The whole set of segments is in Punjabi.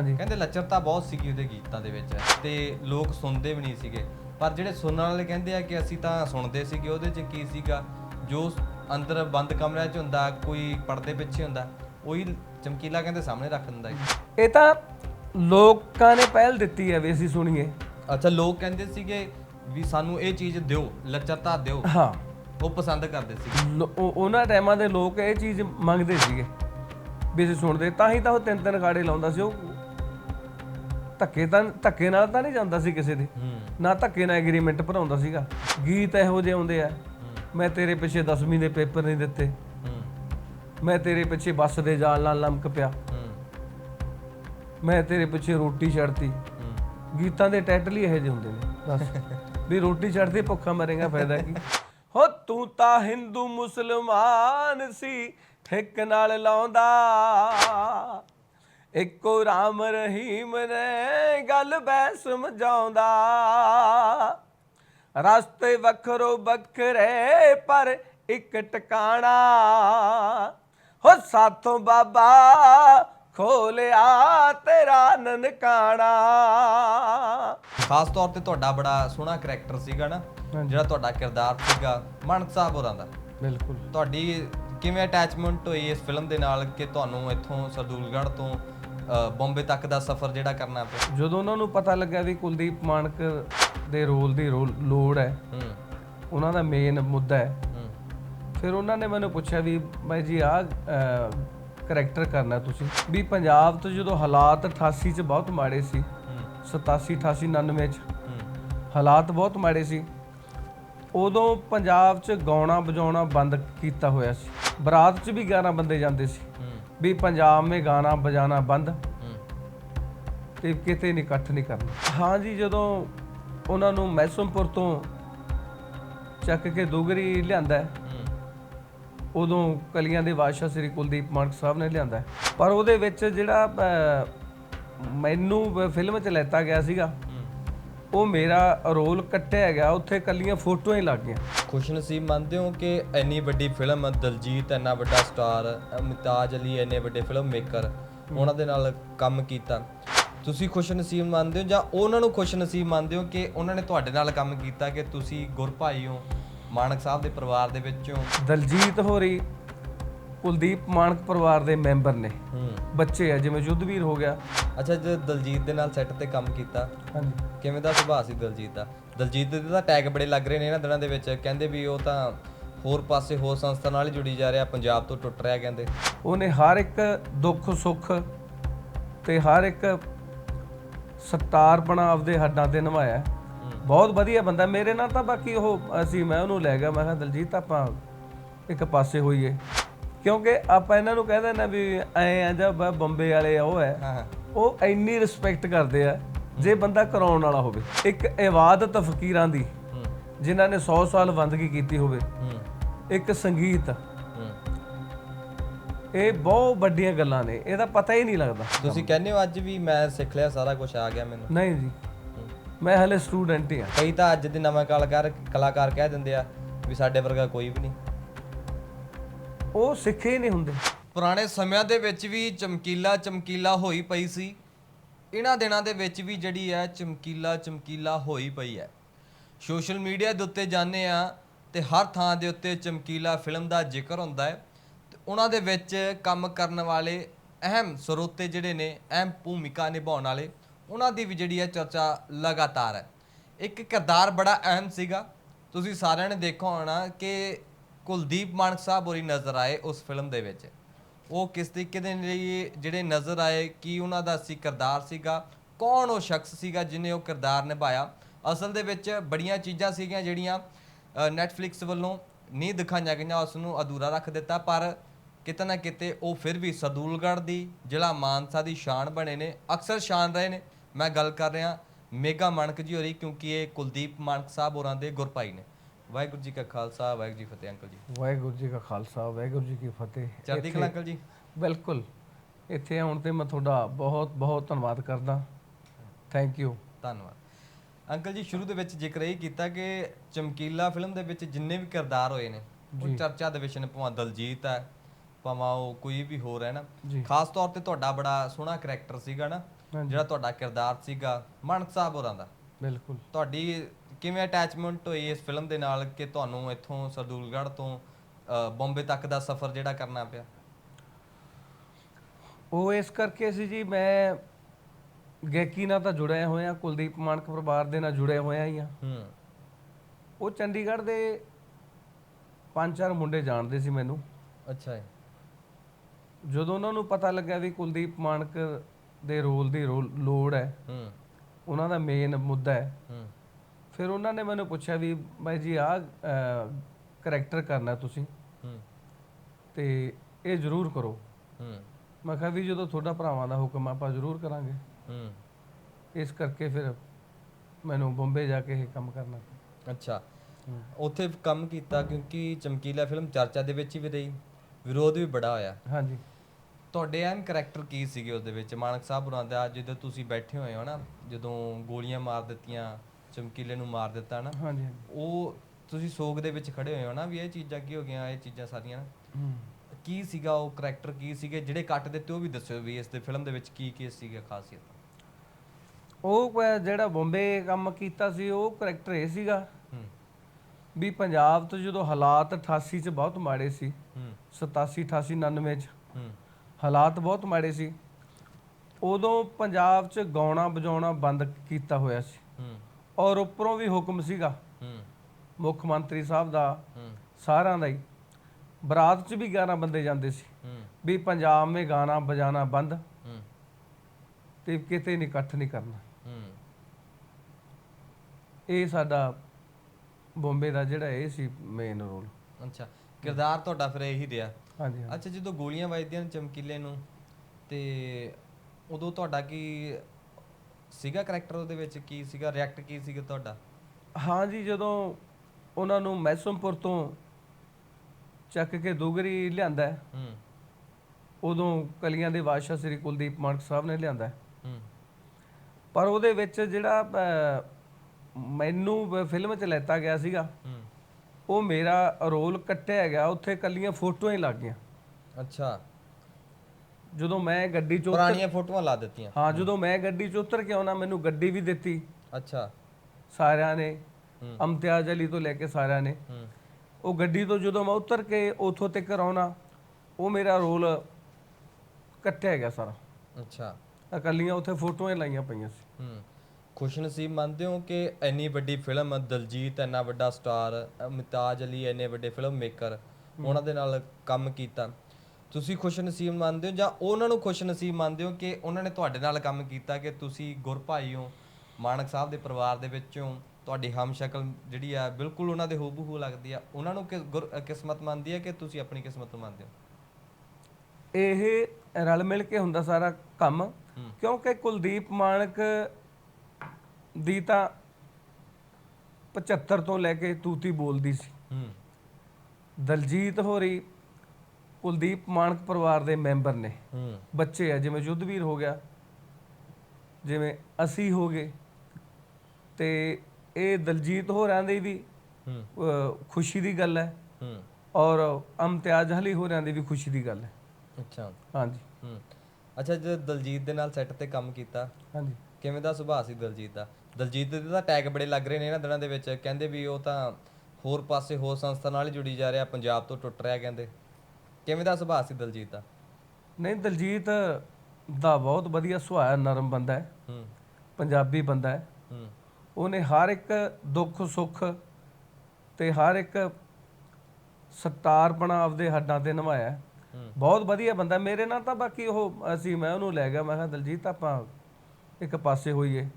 ਕਹਿੰਦੇ ਲੱਚਰਤਾ ਬਹੁਤ ਸੀਗੀ ਉਹਦੇ ਗੀਤਾਂ ਦੇ ਵਿੱਚ ਤੇ ਲੋਕ ਸੁਣਦੇ ਵੀ ਨਹੀਂ ਸੀਗੇ। ਪਰ ਜਿਹੜੇ ਸੁਣਨ ਵਾਲੇ ਕਹਿੰਦੇ ਆ ਕਿ ਅਸੀਂ ਤਾਂ ਸੁਣਦੇ ਸੀਗੇ ਉਹਦੇ 'ਚ ਕੀ ਸੀਗਾ? ਜੋ ਅੰਦਰ ਬੰਦ ਕਮਰਿਆਂ 'ਚ ਹੁੰਦਾ ਕੋਈ ਪਰਦੇ ਪਿੱਛੇ ਹੁੰਦਾ ਉਹੀ ਚਮਕੀਲਾ ਕਹਿੰਦੇ ਸਾਹਮਣੇ ਰੱਖ ਦਿੰਦਾ ਇਹ ਤਾਂ ਲੋਕਾਂ ਨੇ ਪਹਿਲ ਦਿੱਤੀ ਹੈ ਵੀ ਅਸੀਂ ਸੁਣੀਏ। ਅੱਛਾ ਲੋਕ ਕਹਿੰਦੇ ਸੀਗੇ ਵੀ ਸਾਨੂੰ ਇਹ ਚੀਜ਼ ਦਿਓ ਲੱਚਰਤਾ ਦਿਓ। ਹਾਂ। ਉਹ ਪਸੰਦ ਕਰਦੇ ਸੀ। ਉਹਨਾਂ ਟਾਈਮਾਂ ਦੇ ਲੋਕ ਇਹ ਚੀਜ਼ ਮੰਗਦੇ ਸੀਗੇ। ਵੀ ਅਸੀਂ ਸੁਣਦੇ ਤਾਂ ਹੀ ਤਾਂ ਉਹ ਤਿੰਨ ਤਿੰਨ ਗਾੜੇ ਲਾਉਂਦਾ ਸੀ। ਉਹ ਧੱਕੇ ਤਾਂ ਧੱਕੇ ਨਾਲ ਤਾਂ ਨਹੀਂ ਜਾਂਦਾ ਸੀ ਕਿਸੇ ਦੇ। ਨਾ ਧੱਕੇ ਨਾਲ ਐਗਰੀਮੈਂਟ ਭਰਾਉਂਦਾ ਸੀਗਾ। ਗੀਤ ਇਹੋ ਜਿਹੇ ਆਉਂਦੇ ਆ। ਮੈਂ ਤੇਰੇ ਪਿੱਛੇ 10ਵੀਂ ਦੇ ਪੇਪਰ ਨਹੀਂ ਦਿੱਤੇ। ਮੈਂ ਤੇਰੇ ਪਿੱਛੇ ਬੱਸ ਦੇ ਜਾਲ ਨਾਲ ਲੰਮਕ ਪਿਆ। ਮੈਂ ਤੇਰੇ ਪਿੱਛੇ ਰੋਟੀ ਛੱਡਤੀ। ਗੀਤਾਂ ਦੇ ਟਾਈਟਲ ਹੀ ਇਹੋ ਜਿਹੇ ਹੁੰਦੇ ਨੇ ਬਸ। ਵੀ ਰੋਟੀ ਛੱਡਦੇ ਭੁੱਖਾ ਮਰੇਗਾ ਫਾਇਦਾ ਕੀ? ਹੋ ਤੂੰ ਤਾਂ ਹਿੰਦੂ ਮੁਸਲਮਾਨ ਸੀ ਠਿੱਕ ਨਾਲ ਲਾਉਂਦਾ। ਇੱਕੋ ਰਾਮ ਰਹੀਮ ਨੇ ਗੱਲ ਬੈ ਸਮਝਾਉਂਦਾ ਰਸਤੇ ਵੱਖਰੋ ਵੱਖਰੇ ਪਰ ਇੱਕ ਟਿਕਾਣਾ। ਹੋ ਸਾਥੋਂ ਬਾਬਾ ਖੋਲਿਆ ਤੇਰਾ ਨਨਕਾਣਾ। ਖਾਸ ਤੌਰ ਤੇ ਤੁਹਾਡਾ ਬੜਾ ਸੋਹਣਾ ਕਰੈਕਟਰ ਸੀਗਾ ਨਾ ਹਾਂਜੀ। ਜਿਹੜਾ ਤੁਹਾਡਾ ਕਿਰਦਾਰ ਸੀਗਾ ਮਾਨਕ ਸਾਹਿਬ ਹੋਰਾਂ ਦਾ। ਬਿਲਕੁਲ। ਤੁਹਾਡੀ ਕਿਵੇਂ ਅਟੈਚਮੈਂਟ ਹੋਈ ਇਸ ਫਿਲਮ ਦੇ ਨਾਲ ਕਿ ਤੁਹਾਨੂੰ ਇੱਥੋਂ ਸਰਦੂਲਗੜ੍ਹ ਤੋਂ ਬੰਬੇ ਤੱਕ ਦਾ ਸਫ਼ਰ ਜਿਹੜਾ ਕਰਨਾ ਪਿਆ। ਜਦੋਂ ਉਹਨਾਂ ਨੂੰ ਪਤਾ ਲੱਗਾ ਵੀ ਕੁਲਦੀਪ ਮਾਨਕ ਦੇ ਰੋਲ ਦੀ ਰੋਲ ਲੋੜ ਹੈ ਹੂੰ। ਉਹਨਾਂ ਦਾ ਮੇਨ ਮੁੱਦਾ ਹੈ। ਹੂੰ। ਫਿਰ ਉਹਨਾਂ ਨੇ ਮੈਨੂੰ ਪੁੱਛਿਆ ਵੀ ਬਾਈ ਜੀ ਆਹ ਕਰੈਕਟਰ ਕਰਨਾ ਤੁਸੀਂ। ਵੀ ਪੰਜਾਬ ਤੋਂ ਜਦੋਂ ਹਾਲਾਤ 88 ਚ ਬਹੁਤ ਮਾੜੇ ਸੀ ਹੂੰ। 87 88 99 ਚ ਹਾਲਾਤ ਬਹੁਤ ਮਾੜੇ ਸੀ। ਉਦੋਂ ਪੰਜਾਬ 'ਚ ਗਾਉਣਾ ਵਜਾਉਣਾ ਬੰਦ ਕੀਤਾ ਹੋਇਆ ਸੀ। ਬਰਾਤ 'ਚ ਵੀ 11 ਬੰਦੇ ਜਾਂਦੇ ਸੀ। ਵੀ ਪੰਜਾਬ ਮੇ ਗਾਣਾ ਬਜਾਣਾ ਬੰਦ ਤੇ ਕਿਤੇ ਨਹੀਂ ਇਕੱਠ ਨਹੀਂ ਕਰਨਾ। ਹਾਂ ਜੀ ਜਦੋਂ ਉਹਨਾਂ ਨੂੰ ਮੈਸਮਪੁਰ ਤੋਂ ਚੱਕ ਕੇ ਦੁਗਰੀ ਲਿਆਂਦਾ ਉਦੋਂ ਕਲੀਆਂ ਦੇ ਬਾਦਸ਼ਾਹ ਸ੍ਰੀ ਕੁਲਦੀਪ ਮਾਨਕ ਸਾਹਿਬ ਨੇ ਲਿਆਂਦਾ। ਪਰ ਉਹਦੇ ਵਿੱਚ ਜਿਹੜਾ ਮੈਨੂੰ ਫਿਲਮ 'ਚ ਲੈਤਾ ਗਿਆ ਸੀਗਾ ਉਹ ਮੇਰਾ ਰੋਲ ਕੱਟਿਆ ਗਿਆ ਉੱਥੇ ਕੱਲੀਆਂ ਫੋਟੋਆਂ ਹੀ ਲੱਗ ਗਈਆਂ। ਖੁਸ਼ਨਸੀਬ ਮੰਨਦੇ ਹੋ ਕਿ ਇੰਨੀ ਵੱਡੀ ਫਿਲਮ ਦਲਜੀਤ ਇੰਨਾ ਵੱਡਾ ਸਟਾਰ ਅਮਿਤਾਜ ਅਲੀ ਇੰਨੇ ਵੱਡੇ ਫਿਲਮ ਮੇਕਰ ਉਹਨਾਂ ਦੇ ਨਾਲ ਕੰਮ ਕੀਤਾ। ਤੁਸੀਂ ਖੁਸ਼ਨਸੀਬ ਮੰਨਦੇ ਹੋ ਜਾਂ ਉਹਨਾਂ ਨੂੰ ਖੁਸ਼ਨਸੀਬ ਮੰਨਦੇ ਹੋ ਕਿ ਉਹਨਾਂ ਨੇ ਤੁਹਾਡੇ ਨਾਲ ਕੰਮ ਕੀਤਾ ਕਿ ਤੁਸੀਂ ਗੁਰਭਾਈ ਹੋ ਮਾਨਕ ਸਾਹਿਬ ਦੇ ਪਰਿਵਾਰ ਦੇ ਵਿੱਚ ਦਲਜੀਤ ਹੋਰੀ ਕੁਲਦੀਪ ਮਾਨਕ ਪਰਿਵਾਰ ਦੇ ਮੈਂਬਰ ਨੇ। ਹੂੰ। ਬੱਚੇ ਆ ਜਿਵੇਂ ਯੁੱਧਵੀਰ ਹੋ ਗਿਆ। ਅੱਛਾ ਜੇ ਦਲਜੀਤ ਦੇ ਨਾਲ ਸੈੱਟ ਤੇ ਕੰਮ ਕੀਤਾ। ਹਾਂਜੀ। ਕਿਵੇਂ ਦਾ ਸੁਭਾਅ ਸੀ ਦਲਜੀਤ ਦਾ? ਦਲਜੀਤ ਦੇ ਤਾਂ ਟੈਗ ਬੜੇ ਲੱਗ ਰਹੇ ਨੇ ਇਹਨਾਂ ਦਿਨਾਂ ਦੇ ਵਿੱਚ। ਕਹਿੰਦੇ ਵੀ ਉਹ ਤਾਂ ਹੋਰ ਪਾਸੇ ਹੋਰ ਸੰਸਥਾ ਨਾਲ ਹੀ ਜੁੜੀ ਜਾ ਰਿਹਾ ਪੰਜਾਬ ਤੋਂ ਟੁੱਟ ਰਿਹਾ ਕਹਿੰਦੇ। ਉਹਨੇ ਹਰ ਇੱਕ ਦੁੱਖ ਸੁੱਖ ਤੇ ਹਰ ਇੱਕ ਸਤਾਰ ਬਣਾ ਆਪਦੇ ਹੱਡਾਂ ਤੇ ਨਿਭਾਇਆ ਬਹੁਤ ਵਧੀਆ ਬੰਦਾ। ਮੇਰੇ ਨਾਲ ਤਾਂ ਬਾਕੀ ਉਹ ਅਸੀਂ ਮੈਂ ਉਹਨੂੰ ਲੈ ਗਿਆ ਮੈਂ ਕਿਹਾ ਦਲਜੀਤ ਆਪਾਂ ਇੱਕ ਪਾਸੇ ਹੋਈਏ। ਕਿਉਂਕਿ ਆਪਾਂ ਇਹਨਾਂ ਨੂੰ ਕਹਿੰਦੇ ਨਾ ਵੀ ਐ ਆ ਜਾਂ ਬ- ਬੰਬੇ ਵਾਲੇ ਆ ਉਹ ਹੈ। ਉਹ ਇੰਨੀ ਰਿਸਪੈਕਟ ਕਰਦੇ ਆ ਜੇ ਬੰਦਾ ਕਰਾਉਣ ਵਾਲਾ ਹੋਵੇ। ਇੱਕ ਇਬਾਦਤ ਫਕੀਰਾਂ ਦੀ ਹੂੰ। ਜਿਨ੍ਹਾਂ ਨੇ 100 ਸਾਲ ਬੰਦਗੀ ਕੀਤੀ ਹੋਵੇ। ਹੂੰ। ਇੱਕ ਸੰਗੀਤ। ਹੂੰ। ਇਹ ਬਹੁਤ ਵੱਡੀਆਂ ਗੱਲਾਂ ਨੇ ਇਹਦਾ ਪਤਾ ਹੀ ਨਹੀਂ ਲੱਗਦਾ। ਤੁਸੀਂ ਕਹਿੰਦੇ ਹੋ ਅੱਜ ਵੀ ਮੈਂ ਸਿੱਖ ਲਿਆ ਸਾਰਾ ਕੁਝ ਆ ਗਿਆ ਮੈਨੂੰ। ਨਹੀਂ ਜੀ। ਹੂੰ। ਮੈਂ ਹਲੇ ਸਟੂਡੈਂਟ ਹੀ ਆ ਕਈ ਤਾਂ ਅੱਜ ਦੇ ਨਵਾਂ ਕਲਾਕਾਰ ਕਲਾਕਾਰ ਕਹਿ ਦਿੰਦੇ ਆ ਵੀ ਸਾਡੇ ਵਰਗਾ ਕੋਈ ਵੀ ਨਹੀਂ। ਉਹ ਸਿੱਖੇ ਹੀ ਨਹੀਂ ਹੁੰਦੇ। ਪੁਰਾਣੇ ਸਮਿਆਂ ਦੇ ਵਿੱਚ ਵੀ ਚਮਕੀਲਾ ਚਮਕੀਲਾ ਹੋਈ ਪਈ ਸੀ। ਇਹਨਾਂ ਦਿਨਾਂ ਦੇ ਵਿੱਚ ਵੀ ਜਿਹੜੀ ਹੈ ਚਮਕੀਲਾ ਚਮਕੀਲਾ ਹੋਈ ਪਈ ਹੈ। ਸੋਸ਼ਲ ਮੀਡੀਆ ਦੇ ਉੱਤੇ ਜਾਂਦੇ ਆ ਤੇ ਹਰ ਥਾਂ ਦੇ ਉੱਤੇ ਚਮਕੀਲਾ ਫਿਲਮ ਦਾ ਜ਼ਿਕਰ ਹੁੰਦਾ ਹੈ। ਤੇ ਉਹਨਾਂ ਦੇ ਵਿੱਚ ਕੰਮ ਕਰਨ ਵਾਲੇ ਅਹਿਮ ਸਰੋਤੇ ਜਿਹੜੇ ਨੇ, ਅਹਿਮ ਭੂਮਿਕਾ ਨਿਭਾਉਣ ਵਾਲੇ, ਉਹਨਾਂ ਦੀ ਵੀ ਜਿਹੜੀ ਹੈ ਚਰਚਾ ਲਗਾਤਾਰ ਹੈ। ਇੱਕ ਕਿਰਦਾਰ ਬੜਾ ਅਹਿਮ ਸੀਗਾ। ਤੁਸੀਂ ਸਾਰਿਆਂ ਨੇ ਦੇਖਿਆ ਹੋਣਾ ਕਿ ਕੁਲਦੀਪ ਮਾਨਕ ਸਾਹਿਬ ਹੋਰੀ ਨਜ਼ਰ ਆਏ ਉਸ ਫਿਲਮ ਦੇ ਵਿੱਚ। ਉਹ ਕਿਸ ਤਰੀਕੇ ਦੇ ਲਈ ਜਿਹੜੇ ਨਜ਼ਰ ਆਏ, ਕੀ ਉਹਨਾਂ ਦਾ ਸੀ ਕਿਰਦਾਰ ਸੀਗਾ? ਕੌਣ ਉਹ ਸ਼ਖਸ ਸੀਗਾ ਜਿਨੇ ਉਹ ਕਿਰਦਾਰ ਨਿਭਾਇਆ? ਅਸਲ ਦੇ ਵਿੱਚ ਬੜੀਆਂ ਚੀਜ਼ਾਂ ਸੀਗੀਆਂ ਜਿਹੜੀਆਂ ਨੈਟਫਲਿਕਸ ਵੱਲੋਂ ਨਹੀਂ ਦਿਖਾਈਆਂ ਗਈਆਂ ਉਸ ਨੂੰ ਅਧੂਰਾ ਰੱਖ ਦਿੱਤਾ, ਪਰ ਕਿਤੇ ਨਾ ਕਿਤੇ ਉਹ ਫਿਰ ਵੀ ਸਦੂਲਗੜ੍ਹ ਦੀ ਜ਼ਿਲ੍ਹਾ ਮਾਨਸਾ ਦੀ ਸ਼ਾਨ ਬਣੇ ਨੇ। ਅਕਸਰ ਸ਼ਾਨ ਰਹੇ ਨੇ। ਮੈਂ ਗੱਲ ਕਰ ਰਿਹਾ ਮੇਗਾ ਮਾਨਕ ਜੀ ਹੋਰੀ, ਕਿਉਂਕਿ ਇਹ ਕੁਲਦੀਪ ਮਾਨਕ ਸਾਹਿਬ ਹੋਰਾਂ ਦੇ ਗੁਰਪਾਈ ਨੇ। ਵਾਹਿਗੁਰੂ ਜੀ ਕਾ ਖਾਲਸਾ ਵਾਹਿਗੁਰੂ ਜੀ ਕੀ ਫਤਿਹ ਅੰਕਲ ਜੀ। ਵਾਹਿਗੁਰੂ ਜੀ ਕਾ ਖਾਲਸਾ ਵਾਹਿਗੁਰੂ ਜੀ ਕੀ ਫਤਿਹ। ਚੜ੍ਹਦੀ ਕਲਾ ਅੰਕਲ ਜੀ? ਬਿਲਕੁਲ। ਇੱਥੇ ਆਉਣ ਤੇ ਮੈਂ ਤੁਹਾਡਾ ਬਹੁਤ ਬਹੁਤ ਧੰਨਵਾਦ ਕਰਦਾ। ਥੈਂਕ ਯੂ ਧੰਨਵਾਦ। ਅੰਕਲ ਜੀ ਸ਼ੁਰੂ ਦੇ ਵਿੱਚ ਜ਼ਿਕਰ ਇਹ ਕੀਤਾ ਕਿ ਚਮਕੀਲਾ ਫਿਲਮ ਦੇ ਵਿੱਚ ਜਿੰਨੇ ਵੀ ਕਿਰਦਾਰ ਹੋਏ ਨੇ ਉਹ ਚਰਚਾ ਦੇ ਵਿਸ਼ੇ ਨੇ ਭਾਵੇਂ ਦਲਜੀਤ ਹੈ ਭਾਵੇਂ ਉਹ ਕੋਈ ਵੀ ਹੋਰ ਹੈ ਨਾ। ਖਾਸ ਤੌਰ ਤੇ ਤੁਹਾਡਾ ਬੜਾ ਸੋਹਣਾ ਕਰੈਕਟਰ ਸੀਗਾ ਨਾ। ਜਿਹੜਾ ਤੁਹਾਡਾ ਕਿਰਦਾਰ ਸੀਗਾ ਮਾਨਕ ਸਾਹਿਬ ਹੋਰਾਂ ਦਾ। ਬਿਲਕੁਲ। ਤੁਹਾਡੀ ਕਿਵੇਂ ਅਟੈਚਮੈਂਟ ਹੋਈ ਇਸ ਫਿਲਮ ਦੇ ਨਾਲ ਕਿ ਤੁਹਾਨੂੰ ਇੱਥੋਂ ਸਰਦੂਲਗੜ੍ਹ ਤੋਂ ਅ, ਬੰਬੇ ਤੱਕ ਦਾ ਸਫ਼ਰ ਜਿਹੜਾ ਕਰਨਾ ਪਿਆ? ਉਹ ਇਸ ਕਰਕੇ ਸੀ ਜੀ ਮੈਂ ਗਾਇਕੀ ਨਾਲ ਤਾਂ ਜੁੜਿਆ ਹੋਇਆ ਕੁਲਦੀਪ ਮਾਨਕ ਪਰਿਵਾਰ ਦੇ ਨਾਲ ਜੁੜਿਆ ਹੋਇਆ ਹੀ ਆ ਹੂੰ। ਉਹ ਚੰਡੀਗੜ੍ਹ ਦੇ ਪੰਜ ਚਾਰ ਮੁੰਡੇ ਜਾਣਦੇ ਸੀ ਮੈਨੂੰ। ਅੱਛਾ ਜੀ। ਜਦੋਂ ਉਹਨਾਂ ਨੂੰ ਪਤਾ ਲੱਗਾ ਵੀ ਕੁਲਦੀਪ ਮਾਨਕ ਦੇ ਰੋਲ ਦੀ ਰੋਲ ਲੋੜ ਹੈ ਹੂੰ। ਉਹਨਾਂ ਦਾ ਮੇਨ ਮੁੱਦਾ ਹੈ। ਹੂੰ। ਫਿਰ ਉਹਨਾਂ ਨੇ ਮੈਨੂੰ ਪੁੱਛਿਆ ਵੀ ਬਾਈ ਜੀ ਆਹ ਕਰੈਕਟਰ ਕਰਨਾ ਤੁਸੀਂ। ਹੂੰ। ਤੇ ਇਹ ਜ਼ਰੂਰ ਕਰੋ। ਹੂੰ। ਮੈਂ ਕਿਹਾ ਵੀ ਜਦੋਂ ਤੁਹਾਡਾ ਭਰਾਵਾਂ ਦਾ ਹੁਕਮ ਆ, ਆਪਾਂ ਜ਼ਰੂਰ ਕਰਾਂਗੇ। ਹੂੰ। ਇਸ ਕਰਕੇ ਫਿਰ ਮੈਨੂੰ ਬੰਬੇ ਜਾ ਕੇ ਇਹ ਕੰਮ ਕਰਨਾ। ਪਿਆ। ਅੱਛਾ। ਹੂੰ। ਉੱਥੇ ਕੰਮ ਕੀਤਾ ਕਿਉਂਕਿ ਚਮਕੀਲਾ ਫਿਲਮ ਚਰਚਾ ਦੇ ਵਿੱਚ ਵੀ ਰਹੀ ਵਿਰੋਧ ਵੀ ਬੜਾ ਹੋਇਆ। ਹਾਂਜੀ। ਤੁਹਾਡੇ ਐਨ ਕਰੈਕਟਰ ਕੀ ਸੀਗੇ ਉਸ ਦੇ ਵਿੱਚ? ਮਾਨਕ ਸਾਹਿਬ ਹੋਰਾਂ ਦਾ ਜਦੋਂ ਤੁਸੀਂ ਬੈਠੇ ਹੋਏ ਹੋ ਨਾ ਜਦੋਂ ਗੋਲੀਆਂ ਮਾਰ ਦਿੱਤੀਆਂ ਚਮਕੀਲੇ ਨੂੰ ਮਾਰ ਦਿੱਤਾ ਨਾ। ਹਾਂਜੀ ਹਾਂਜੀ। ਉਹ ਤੁਸੀਂ ਸੋਗ ਦੇ ਵਿੱਚ ਖੜੇ ਹੋਏ ਹੋ ਨਾ ਵੀ ਇਹ ਚੀਜ਼ਾਂ ਕੀ ਹੋ ਗਈਆਂ ਇਹ ਚੀਜ਼ਾਂ ਸਾਰੀਆਂ ਹੂੰ। ਕੀ ਸੀਗਾ ਉਹ ਕਰੈਕਟਰ ਕੀ ਸੀਗੇ? ਜਿਹੜੇ ਕੱਟ ਦਿੱਤੇ ਉਹ ਵੀ ਦੱਸਿਓ ਵੀ ਇਸ ਦੇ ਫਿਲਮ ਦੇ ਵਿੱਚ ਕੀ ਕੀ ਸੀਗਾ ਖਾਸੀਅਤ। ਉਹ ਕ- ਜਿਹੜਾ ਬੰਬੇ ਕੰਮ ਕੀਤਾ ਸੀ ਉਹ ਕਰੈਕਟਰ ਇਹ ਸੀਗਾ ਹੂੰ। ਵੀ ਪੰਜਾਬ ਤੋਂ ਜਦੋਂ ਹਾਲਾਤ 88 ਚ ਬਹੁਤ ਮਾੜੇ ਸੀ ਹੂੰ। 87 88 99 ਚ ਹੂੰ। ਹਾਲਾਤ ਬਹੁਤ ਮਾੜੇ ਸੀ ਉਦੋਂ ਪੰਜਾਬ 'ਚ ਗਾਉਣਾ ਵਜਾਉਣਾ ਬੰਦ ਕੀਤਾ ਹੋਇਆ ਸੀ। ਹੂੰ। ਔਰ ਉੱਪਰੋਂ ਵੀ ਹੁਕਮ ਸੀਗਾ। ਹੂੰ। ਮੁੱਖ ਮੰਤਰੀ ਸਾਹਿਬ ਦਾ ਹੂੰ। ਸਾਰਿਆਂ ਦਾ ਹੀ। ਬਰਾਤ 'ਚ ਵੀ 11 ਬੰਦੇ ਜਾਂਦੇ ਸੀ। ਹੂੰ। ਵੀ ਪੰਜਾਬ ਮੇ ਗਾਣਾ ਬਜਾਣਾ ਬੰਦ। ਹੂੰ। ਤੇ ਕਿਤੇ ਨਹੀਂ ਇਕੱਠ ਨਹੀਂ ਕਰਨਾ। ਹੂੰ। ਇਹ ਸਾਡਾ ਬੰਬੇ ਦਾ ਜਿਹੜਾ ਇਹ ਸੀ ਮੇਨ ਰੋਲ ਅੱਛਾ ਕਿਰਦਾਰ ਤੁਹਾਡਾ ਫਿਰ ਇਹੀ ਰਿਹਾ। ਹਾਂਜੀ। ਅੱਛਾ ਜਦੋਂ ਗੋਲੀਆਂ ਵੱਜਦੀਆਂ ਨੇ ਚਮਕੀਲੇ ਨੂੰ ਤੇ ਉਦੋਂ ਤੁਹਾਡਾ ਕੀ ਸੀਗਾ ਕਰੈਕਟਰ ਉਹਦੇ ਵਿੱਚ ਕੀ ਸੀਗਾ ਰਿਐਕਟ ਕੀ ਸੀਗਾ ਤੁਹਾਡਾ? ਹਾਂਜੀ ਜਦੋਂ ਉਹਨਾਂ ਨੂੰ ਮੈਸਮਪੁਰ ਤੋਂ ਚੱਕ ਕੇ ਦੁਗਰੀ ਲਿਆਂਦਾ ਹੈ, ਹੂੰ। ਉਦੋਂ ਕਲੀਆਂ ਦੇ ਬਾਦਸ਼ਾਹ ਸ੍ਰੀ ਕੁਲਦੀਪ ਮਾਨਕ ਸਾਹਿਬ ਨੇ ਲਿਆਂਦਾ ਹੈ। ਹੂੰ। ਪਰ ਉਹਦੇ ਵਿੱਚ ਜਿਹੜਾ ਅਹ, ਮੈਨੂੰ ਫਿਲਮ 'ਚ ਲੈਤਾ ਗਿਆ ਸੀਗਾ ਹੂੰ। ਉਹ ਮੇਰਾ ਰੋਲ ਕੱਟਿਆ ਗਿਆ ਉੱਥੇ ਕੱਲੀਆਂ ਫੋਟੋਆਂ ਹੀ ਲੱਗ ਗਈਆਂ। ਅੱਛਾ। ਜਦੋਂ ਮੈਂ ਗੱਡੀ 'ਚ ਪੁਰਾਣੀਆਂ ਫੋਟੋਆਂ ਲਾ ਦਿੱਤੀਆਂ। ਹਾਂ ਜਦੋਂ ਮੈਂ ਗੱਡੀ 'ਚ ਉਤਰ ਕੇ ਆਉਣਾ ਮੈਨੂੰ ਗੱਡੀ ਵੀ ਦਿੱਤੀ। ਅੱਛਾ। ਸਾਰਿਆਂ ਨੇ। ਅਮਤਿਆਜ਼ ਅਲੀ ਤੋਂ ਲੈ ਕੇ ਸਾਰਿਆਂ ਨੇ। ਉਹ ਗੱਡੀ ਤੋਂ ਜਦੋਂ ਮੈਂ ਉਤਰ ਕੇ ਉਥੋਂ ਤੱਕ ਆਉਣਾ ਉਹ ਮੇਰਾ ਰੋਲ ਕੱਟਿਆ ਗਿਆ ਸਾਰਾ। ਅੱਛਾ। ਇਕੱਲੀਆਂ ਉੱਥੇ ਫੋਟੋਆਂ ਹੀ ਲਾਈਆਂ ਪਈਆਂ ਸੀ। ਹੂੰ। ਖੁਸ਼ਨਸੀਬ ਮੰਨਦੇ ਹੋ ਕਿ ਇੰਨੀ ਵੱਡੀ ਫਿਲਮ ਦਲਜੀਤ ਇੰਨਾ ਵੱਡਾ ਸਟਾਰ ਅਮਿਤਾਜ ਅਲੀ ਇੰਨੇ ਵੱਡੇ ਫਿਲਮ ਮੇਕਰ ਉਹਨਾਂ ਦੇ ਨਾਲ ਕੰਮ ਕੀਤਾ? ਤੁਸੀਂ ਖੁਸ਼ਨਸੀਬ ਮੰਨਦੇ ਹੋ ਜਾਂ ਉਹਨਾਂ ਨੂੰ ਖੁਸ਼ਨਸੀਬ ਮੰਨਦੇ ਹੋ ਕਿ ਉਹਨਾਂ ਨੇ ਤੁਹਾਡੇ ਨਾਲ ਕੰਮ ਕੀਤਾ ਕਿ ਤੁਸੀਂ ਗੁਰ ਭਾਈ ਹੋ ਮਾਨਕ ਸਾਹਿਬ ਦੇ ਪਰਿਵਾਰ ਦੇ ਵਿੱਚੋਂ ਤੁਹਾਡੀ ਹਮਸ਼ਕਲ ਜਿਹੜੀ ਆ ਬਿਲਕੁਲ ਉਹਨਾਂ ਦੇ ਹੂਬਹੂ ਲੱਗਦੀ ਆ ਉਹਨਾਂ ਨੂੰ ਕਿ ਗੁਰ- ਕਿਸਮਤ ਮੰਨਦੀ ਹੈ ਕਿ ਤੁਸੀਂ ਆਪਣੀ ਕਿਸਮਤ ਨੂੰ ਮੰਨਦੇ ਹੋ? ਇਹ ਰਲ ਮਿਲ ਕੇ ਹੁੰਦਾ ਸਾਰਾ ਕੰਮ। ਕਿਉਂਕਿ ਕੁਲਦੀਪ ਮਾਨਕ ਦੀ ਤਾਂ 75 ਤੋਂ ਲੈ ਕੇ ਤੂਤੀ ਬੋਲਦੀ ਸੀ। ਹੂੰ। ਦਲਜੀਤ ਹੋਰੀ ਕੁਲਦੀਪ ਮਾਨਕ ਪਰਿਵਾਰ ਦੇ ਮੈਂਬਰ ਨੇ। ਹੂੰ। ਬੱਚੇ ਆ ਜਿਵੇਂ ਯੁੱਧਵੀਰ ਹੋ ਗਿਆ ਜਿਵੇਂ ਅਸੀਂ ਹੋ ਗਏ ਤੇ ਇਹ ਦਲਜੀਤ ਹੋਰਾਂ ਦੀ ਵੀ ਅਹ, ਖੁਸ਼ੀ ਦੀ ਗੱਲ ਹੈ। ਹੂੰ। ਔਰ ਅਮਤਿਆਜ ਹਲੀ ਹੋਰਾਂ ਦੀ ਵੀ ਖੁਸ਼ੀ ਦੀ ਗੱਲ ਹੈ। ਅੱਛਾ। ਹਾਂਜੀ। ਹੂੰ। ਅੱਛਾ ਜਦੋਂ ਦਲਜੀਤ ਦੇ ਨਾਲ ਸੈੱਟ ਤੇ ਕੰਮ ਕੀਤਾ ਹਾਂਜੀ। ਕਿਵੇਂ ਦਾ ਸੁਭਾਅ ਸੀ ਦਲਜੀਤ ਦਾ? ਦਲਜੀਤ ਦੇ ਤਾਂ ਟੈਗ ਬੜੇ ਲੱਗ ਰਹੇ ਨੇ ਇਹਨਾਂ ਦਿਨਾਂ ਦੇ ਵਿੱਚ। ਕਹਿੰਦੇ ਵੀ ਉਹ ਤਾਂ ਹੋਰ ਪਾਸੇ ਹੋਰ ਸੰਸਥਾ ਨਾਲ ਹੀ ਜੁੜੀ ਜਾ ਰਿਹਾ ਪੰਜਾਬ ਤੋਂ ਟੁੱਟ ਰਿਹਾ ਕਹਿੰਦੇ। ਕਿਵੇਂ ਦਾ ਸੁਭਾਅ ਸੀ ਦਲਜੀਤ ਦਾ? ਨਹੀਂ ਦਲਜੀਤ ਦਾ ਬਹੁਤ ਵਧੀਆ ਸੁਭਾਅ ਹੈ, ਨਰਮ ਬੰਦਾ ਹੈ। ਹੂੰ। ਪੰਜਾਬੀ ਬੰਦਾ ਹੈ। ਹੂੰ। ਉਹਨੇ ਹਰ ਇੱਕ ਦੁੱਖ ਸੁੱਖ ਤੇ ਹਰ ਇੱਕ ਸਤਾਰਪਣਾ ਆਪਦੇ ਹੱਡਾਂ ਤੇ ਨਿਭਾਇਆ ਬਹੁਤ ਵਧੀਆ ਬੰਦਾ ਮੇਰੇ ਨਾਲ ਤਾਂ ਬਾਕੀ ਉਹ ਅਸੀਂ ਮੈਂ ਉਹਨੂੰ ਲੈ ਗਿਆ ਮੈਂ ਕਿਹਾ ਦਲਜੀਤ ਆਪਾਂ ਇੱਕ ਪਾਸੇ ਹੋਈਏ।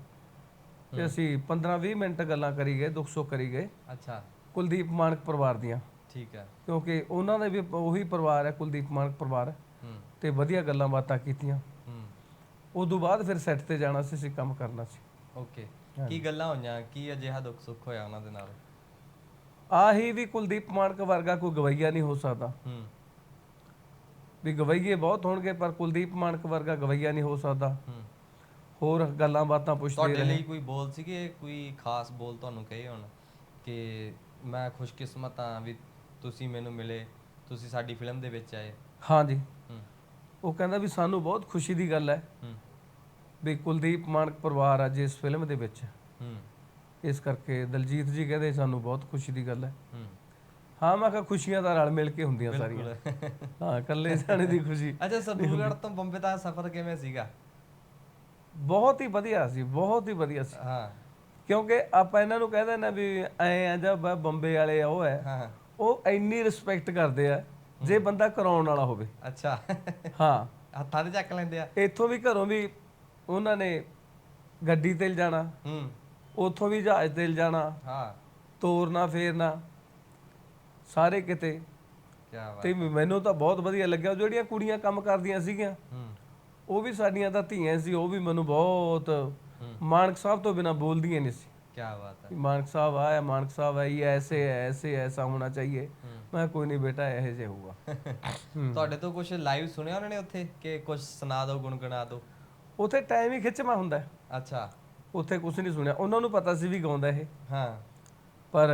ਤੇ ਅਸੀਂ 15-20 ਮਿੰਟ ਗੱਲਾਂ ਕਰੀ ਗਏ ਦੁੱਖ ਸੁੱਖ ਕਰੀ ਗਏ। ਅੱਛਾ। ਕੁਲਦੀਪ ਮਾਨਕ ਪਰਿਵਾਰ ਦੀਆਂ। ਠੀਕ ਹੈ। ਕਿਉਂਕਿ ਉਹਨਾਂ ਦਾ ਵੀ ਉਹੀ ਪਰਿਵਾਰ ਹੈ ਕੁਲਦੀਪ ਮਾਨਕ ਪਰਿਵਾਰ ਹੂੰ। ਤੇ ਵਧੀਆ ਗੱਲਾਂ ਬਾਤਾਂ ਕੀਤੀਆਂ। ਹੂੰ। ਉਦੋਂ ਬਾਅਦ ਫਿਰ ਸੈੱਟ ਤੇ ਜਾਣਾ ਸੀ ਅਸੀਂ ਕੰਮ ਕਰਨਾ ਸੀ। ਓਕੇ ਕੀ ਗੱਲਾਂ ਹੋਈਆਂ? ਕੀ ਅਜਿਹਾ ਦੁੱਖ ਸੁੱਖ ਹੋਇਆ ਉਹਨਾਂ ਦੇ ਨਾਲ? ਆਹੀ ਵੀ ਕੁਲਦੀਪ ਮਾਨਕ ਵਰਗਾ ਕੋਈ ਗਵਈਆ ਨਹੀਂ ਹੋ ਸਕਦਾ। ਹੂੰ। ਵੀ ਗਵਈਏ ਬਹੁਤ ਹੋਣਗੇ ਪਰ ਕੁਲਦੀਪ ਮਾਨਕ ਵਰਗਾ ਗਵਈਆ ਨਹੀਂ ਹੋ ਸਕਦਾ। ਹੂੰ। ਹੋਰ ਗੱਲਾਂ ਬਾਤਾਂ ਪੁੱਛਦੇ ਤੁਹਾਡੇ ਲਈ ਕੋਈ ਬੋਲ ਸੀਗੇ? ਕੋਈ ਖਾਸ ਬੋਲ ਤੁਹਾਨੂੰ ਕਹੇ ਹੁਣ? ਕਿ ਮੈਂ ਖੁਸ਼ਕਿਸਮਤ ਹਾਂ ਵੀ ਤੁਸੀਂ ਮੈਨੂੰ ਮਿਲੇ ਤੁਸੀਂ ਸਾਡੀ ਫਿਲਮ ਦੇ ਵਿੱਚ ਆਏ। ਹਾਂਜੀ ਹੂੰ। ਉਹ ਕਹਿੰਦਾ ਵੀ ਸਾਨੂੰ ਬਹੁਤ ਖੁਸ਼ੀ ਦੀ ਗੱਲ ਹੈ ਹੂੰ। ਵੀ ਕੁਲਦੀਪ ਮਾਨਕ ਪਰਿਵਾਰ ਅੱਜ ਇਸ ਫਿਲਮ ਦੇ ਵਿੱਚ। ਹੂੰ। ਇਸ ਕਰਕੇ ਦਲਜੀਤ ਜੀ ਕਹਿੰਦੇ ਸਾਨੂੰ ਬਹੁਤ ਖੁਸ਼ੀ ਦੀ ਗੱਲ ਹੈ। ਹੂੰ। ਹਾਂ ਮੈਂ ਕਿਹਾ ਖੁਸ਼ੀਆਂ ਤਾਂ ਰਲ ਮਿਲ ਕੇ ਹੁੰਦੀਆਂ ਸਾਰੀਆਂ। ਹਾਂ ਇਕੱਲੇ ਜਾਣੇ ਦੀ ਖੁਸ਼ੀ। ਅੱਛਾ ਸਰਦੂਲਗੜ੍ਹ ਤੋਂ ਬੰਬੇ ਦਾ ਸਫ਼ਰ ਕਿਵੇਂ ਸੀਗਾ? ਬਹੁਤ ਹੀ ਵਧੀਆ ਸੀ ਬਹੁਤ ਹੀ ਵਧੀਆ ਸੀ। ਹਾਂ। ਕਿਉਂਕਿ ਆਪਾਂ ਇਹਨਾਂ ਨੂੰ ਕਹਿੰਦੇ ਨਾ ਵੀ ਐ ਆ ਜਾਂ ਬੰਬੇ ਵਾਲੇ ਉਹ ਹੈ। ਹਾਂ। ਉਹ ਇੰਨੀ ਰਿਸਪੈਕਟ ਕਰਦੇ ਆ ਜੇ ਬੰਦਾ ਕਰਾਉਣ ਵਾਲਾ ਹੋਵੇ। ਅੱਛਾ। ਹਾਂ। ਹੱਥਾਂ ਤੇ ਚੱਕ ਲੈਂਦੇ ਆ। ਇੱਥੋਂ ਵੀ ਘਰੋਂ ਵੀ ਉਹਨਾਂ ਨੇ ਗੱਡੀ ਤੇ ਜਾਣਾ ਹੂੰ। ਉੱਥੋਂ ਵੀ ਜਹਾਜ਼ ਤੇ ਜਾਣਾ ਹਾਂ। ਤੋਰਨਾ ਫੇਰਨਾ ਸਾਰੇ ਕਿਤੇ। ਕੀ ਬਾਤ। ਤੇ ਮੈਨੂੰ ਤਾਂ ਬਹੁਤ ਵਧੀਆ ਲੱਗਿਆ ਜਿਹੜੀਆਂ ਕੁੜੀਆਂ ਕੰਮ ਕਰਦੀਆਂ ਸੀਗੀਆਂ ਹੂੰ। ਉਹ ਵੀ ਸਾਡੀਆਂ ਤਾਂ ਧੀਆਂ ਸੀ ਉਹ ਵੀ ਮੈਨੂੰ ਬਹੁਤ ਮਾਨਕ ਸਾਹਿਬ ਤੋਂ ਬਿਨਾ ਬੋਲਦੀਆਂ ਨਹੀਂ ਸੀ। ਕੀ ਬਾਤ ਹੈ कि मानक साहब आया मानक साहब है ये ऐसे है ऐसे है, ऐसा होना चाहिए मैं कोई नहीं बेटा ऐसे से होगा ਤੁਹਾਡੇ ਤੋਂ ਕੁਝ ਲਾਈਵ ਸੁਣਿਆ ਉਹਨਾਂ ਨੇ ਉੱਥੇ ਕਿ ਕੁਝ ਸੁਣਾ ਦਿਓ ਗੁੰਗਣਾ ਦਿਓ ਉਥੇ ਟਾਈਮ ਹੀ ਖਿੱਚਵਾ ਹੁੰਦਾ ਹੈ। ਅੱਛਾ ਉੱਥੇ ਕੁਝ ਨਹੀਂ ਸੁਣਿਆ ਉਹਨਾਂ ਨੂੰ ਪਤਾ ਸੀ ਵੀ ਗਾਉਂਦਾ ਇਹ ਹਾਂ ਪਰ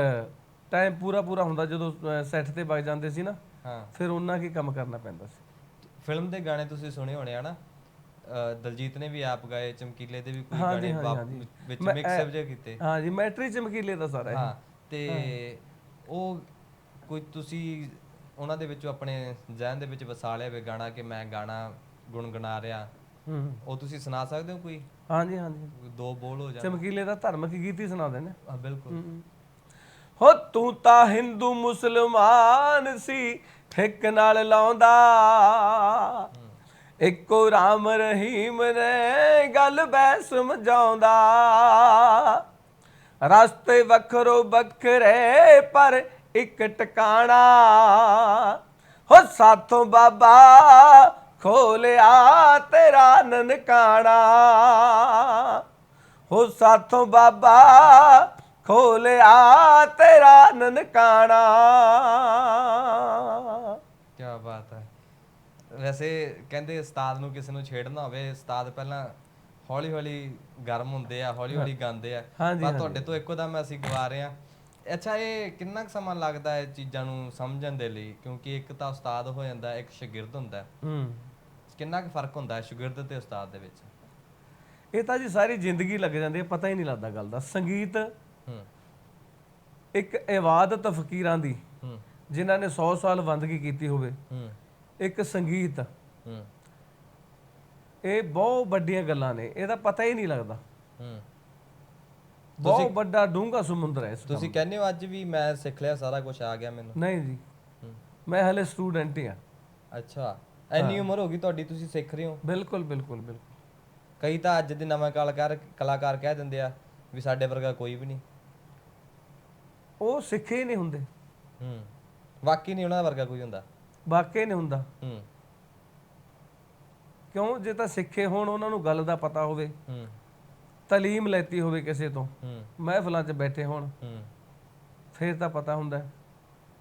ਟਾਈਮ ਪੂਰਾ ਪੂਰਾ ਹੁੰਦਾ ਜਦੋਂ ਸੈੱਟ ਤੇ ਵਗ ਜਾਂਦੇ ਸੀ ਨਾ ਹਾਂ ਫਿਰ ਉਹਨਾਂ ਕੀ ਕੰਮ ਕਰਨਾ ਪੈਂਦਾ ਸੀ ਫਿਲਮ ਦੇ ਗਾਣੇ ਤੁਸੀਂ ਸੁਣੇ ਹੋਣੇ ਆ ਨਾ ਅਹ ਦਲਜੀਤ ਨੇ ਵੀ ਆਪ ਗਾਏ ਚਮਕੀਲੇ ਦੇ ਵੀ ਕੋਈ ਹਾਂਜੀ, ਗਾਣੇ ਹਾਂਜੀ, ਬਾਪ- ਹਾਂਜੀ। ਵਿੱਚ ਮੈਂ- ਮਿਕਸ ਜੇ ਕੀਤੇ। ਹਾਂ ਜੀ ਮੈਟਰੀ ਚਮਕੀਲੇ ਦਾ ਸਾਰਾ ਇਹ। ਹਾਂ ਤੇ ਉਹ ਕੋਈ ਤੁਸੀਂ ਉਹਨਾਂ ਦੇ ਵਿੱਚੋਂ ਆਪਣੇ ਜ਼ਿਹਨ ਦੇ ਵਿੱਚ ਵਸਾ ਲਿਆ ਵੇ ਗਾਣਾ ਕਿ ਮੈਂ ਗਾਣਾ ਗੁੰਗਣਾ ਰਿਹਾ। ਹੂੰ। ਉਹ ਤੁਸੀਂ ਸੁਣਾ ਸਕਦੇ ਹੋ ਕੋਈ? ਹਾਂ ਜੀ ਹਾਂ ਜੀ ਦੋ ਬੋਲ ਹੋ ਜਾਣ। ਚਮਕੀਲੇ ਦਾ ਧਾਰਮਿਕ ਗੀਤ ਹੀ ਸੁਣਾ ਦੇਣੇ ਹਾਂ ਬਿਲਕੁਲ। ਹੋ ਤੂੰ ਤਾਂ ਹਿੰਦੂ ਮੁਸਲਮਾਨ ਸੀ ਠਿਕ ਨਾਲ ਲਾਉਂਦਾ। ਇੱਕੋ ਰਾਮ ਰਹੀਮ ਨੇ ਗੱਲ ਬੈ ਸਮਝਾਉਂਦਾ ਰਸਤੇ ਵੱਖਰੋ ਵੱਖਰੇ, ਪਰ ਇੱਕ ਟਿਕਾਣਾ। ਹੋ ਸਾਥੋਂ ਬਾਬਾ ਖੋਲਿਆ ਤੇਰਾ ਨਨਕਾਣਾ। ਹੋ ਸਾਥੋਂ ਬਾਬਾ ਖੋਲਿਆ ਤੇਰਾ ਨਨਕਾਣਾ। ਕੀ ਬਾਤ ਹੈ। ਵੈਸੇ ਕਹਿੰਦੇ ਉਸਤਾਦ ਨੂੰ ਕਿਸੇ ਨੂੰ ਛੇੜਨਾ ਹੋਵੇ ਉਸਤਾਦ ਪਹਿਲਾਂ ਹੌਲੀ ਹੌਲੀ ਗਰਮ ਹੁੰਦੇ ਆ ਹੌਲੀ ਹੌਲੀ ਗਾਉਂਦੇ ਆ। ਪਰ ਤੁਹਾਡੇ ਤੋਂ ਇੱਕੋ ਦਮ ਅਸੀਂ ਗਵਾ ਰਹੇ ਆ ਅੱਛਾ ਇਹ ਕਿੰਨਾ ਕੁ ਸਮਾਂ ਲੱਗਦਾ ਹੈ ਚੀਜ਼ਾਂ ਨੂੰ ਸਮਝਣ ਦੇ ਲਈ? ਕਿਉਂਕਿ ਇੱਕ ਤਾਂ ਉਸਤਾਦ ਹੋ ਜਾਂਦਾ ਇੱਕ ਸ਼ਾਗਿਰਦ ਹੁੰਦਾ। ਹੈ। ਹੂੰ ਕਿੰਨਾ ਕੁ ਫ਼ਰਕ ਹੁੰਦਾ ਹੈ ਸ਼ਾਗਿਰਦ ਤੇ ਉਸਤਾਦ ਦੇ ਵਿੱਚ? ਇਹ ਤਾਂ ਜੀ ਸਾਰੀ ਜ਼ਿੰਦਗੀ ਲੱਗ ਜਾਂਦੀ ਹੈ ਪਤਾ ਹੀ ਨਹੀਂ ਲੱਗਦਾ ਗੱਲ ਦਾ। ਸੰਗੀਤ ਹੂੰ। ਇੱਕ ਇਬਾਦਤ ਫਕੀਰਾਂ ਦੀ ਹੂੰ। ਜਿਨ੍ਹਾਂ ਨੇ 100 ਸਾਲ ਬੰਦਗੀ ਕੀਤੀ ਹੋਵੇ। ਹੂੰ। ਇੱਕ ਸੰਗੀਤ। ਹੂੰ। ਇਹ ਬਹੁਤ ਵੱਡੀਆਂ ਗੱਲਾਂ ਨੇ ਇਹਦਾ ਪਤਾ ਹੀ ਨਹੀਂ ਲੱਗਦਾ। ਹੂੰ। ਬਹੁਤ ਵੱਡਾ ਡੂੰਘਾ ਸਮੁੰਦਰ ਹੈ ਇਸ ਦਾ ਤੁਸੀਂ ਕਹਿੰਦੇ ਹੋ ਅੱਜ ਵੀ ਮੈਂ ਸਿੱਖ ਲਿਆ ਸਾਰਾ ਕੁਝ ਆ ਗਿਆ ਮੈਨੂੰ। ਨਹੀਂ ਜੀ। ਮੈਂ ਹਲੇ ਸਟੂਡੈਂਟ ਹੀ। ਆ ਅੱਛਾ। ਇੰਨੀ ਉਮਰ ਹੋ ਗਈ ਤੁਹਾਡੀ ਤੁਸੀਂ ਸਿੱਖ ਰਹੇ ਹੋ? ਬਿਲਕੁਲ ਬਿਲਕੁਲ ਬਿਲਕੁਲ। ਕਈ ਤਾਂ ਅੱਜ ਦੇ ਨਵਾਂ ਕਲਾਕਾਰ ਕਲਾਕਾਰ ਕਹਿ ਦਿੰਦੇ ਆ ਵੀ ਸਾਡੇ ਵਰਗਾ ਕੋਈ ਵੀ ਨਹੀਂ। ਉਹ ਸਿੱਖੇ ਹੀ ਨਹੀਂ ਹੁੰਦੇ। ਹੂੰ। ਵਾਕਈ ਨਹੀਂ ਉਹਨਾਂ ਦਾ ਵਰਗਾ ਕੋਈ ਹੁੰਦਾ। ਵਾਕਈ ਨਹੀਂ ਹੁੰਦਾ। ਹੂੰ। ਕਿਉਂ? ਜੇ ਤਾਂ ਸਿੱਖੇ ਹੋਣ ਉਹਨਾਂ ਨੂੰ ਗੱਲ ਦਾ ਪਤਾ ਹੋਵੇ। ਹੂੰ। ਤਾਲੀਮ ਲੈਤੀ ਹੋਵੇ ਕਿਸੇ ਤੋਂ। ਹੂੰ। ਮਹਿਫਲਾਂ 'ਚ ਬੈਠੇ ਹੋਣ। ਹੂੰ। ਫਿਰ ਤਾਂ ਪਤਾ ਹੁੰਦਾ।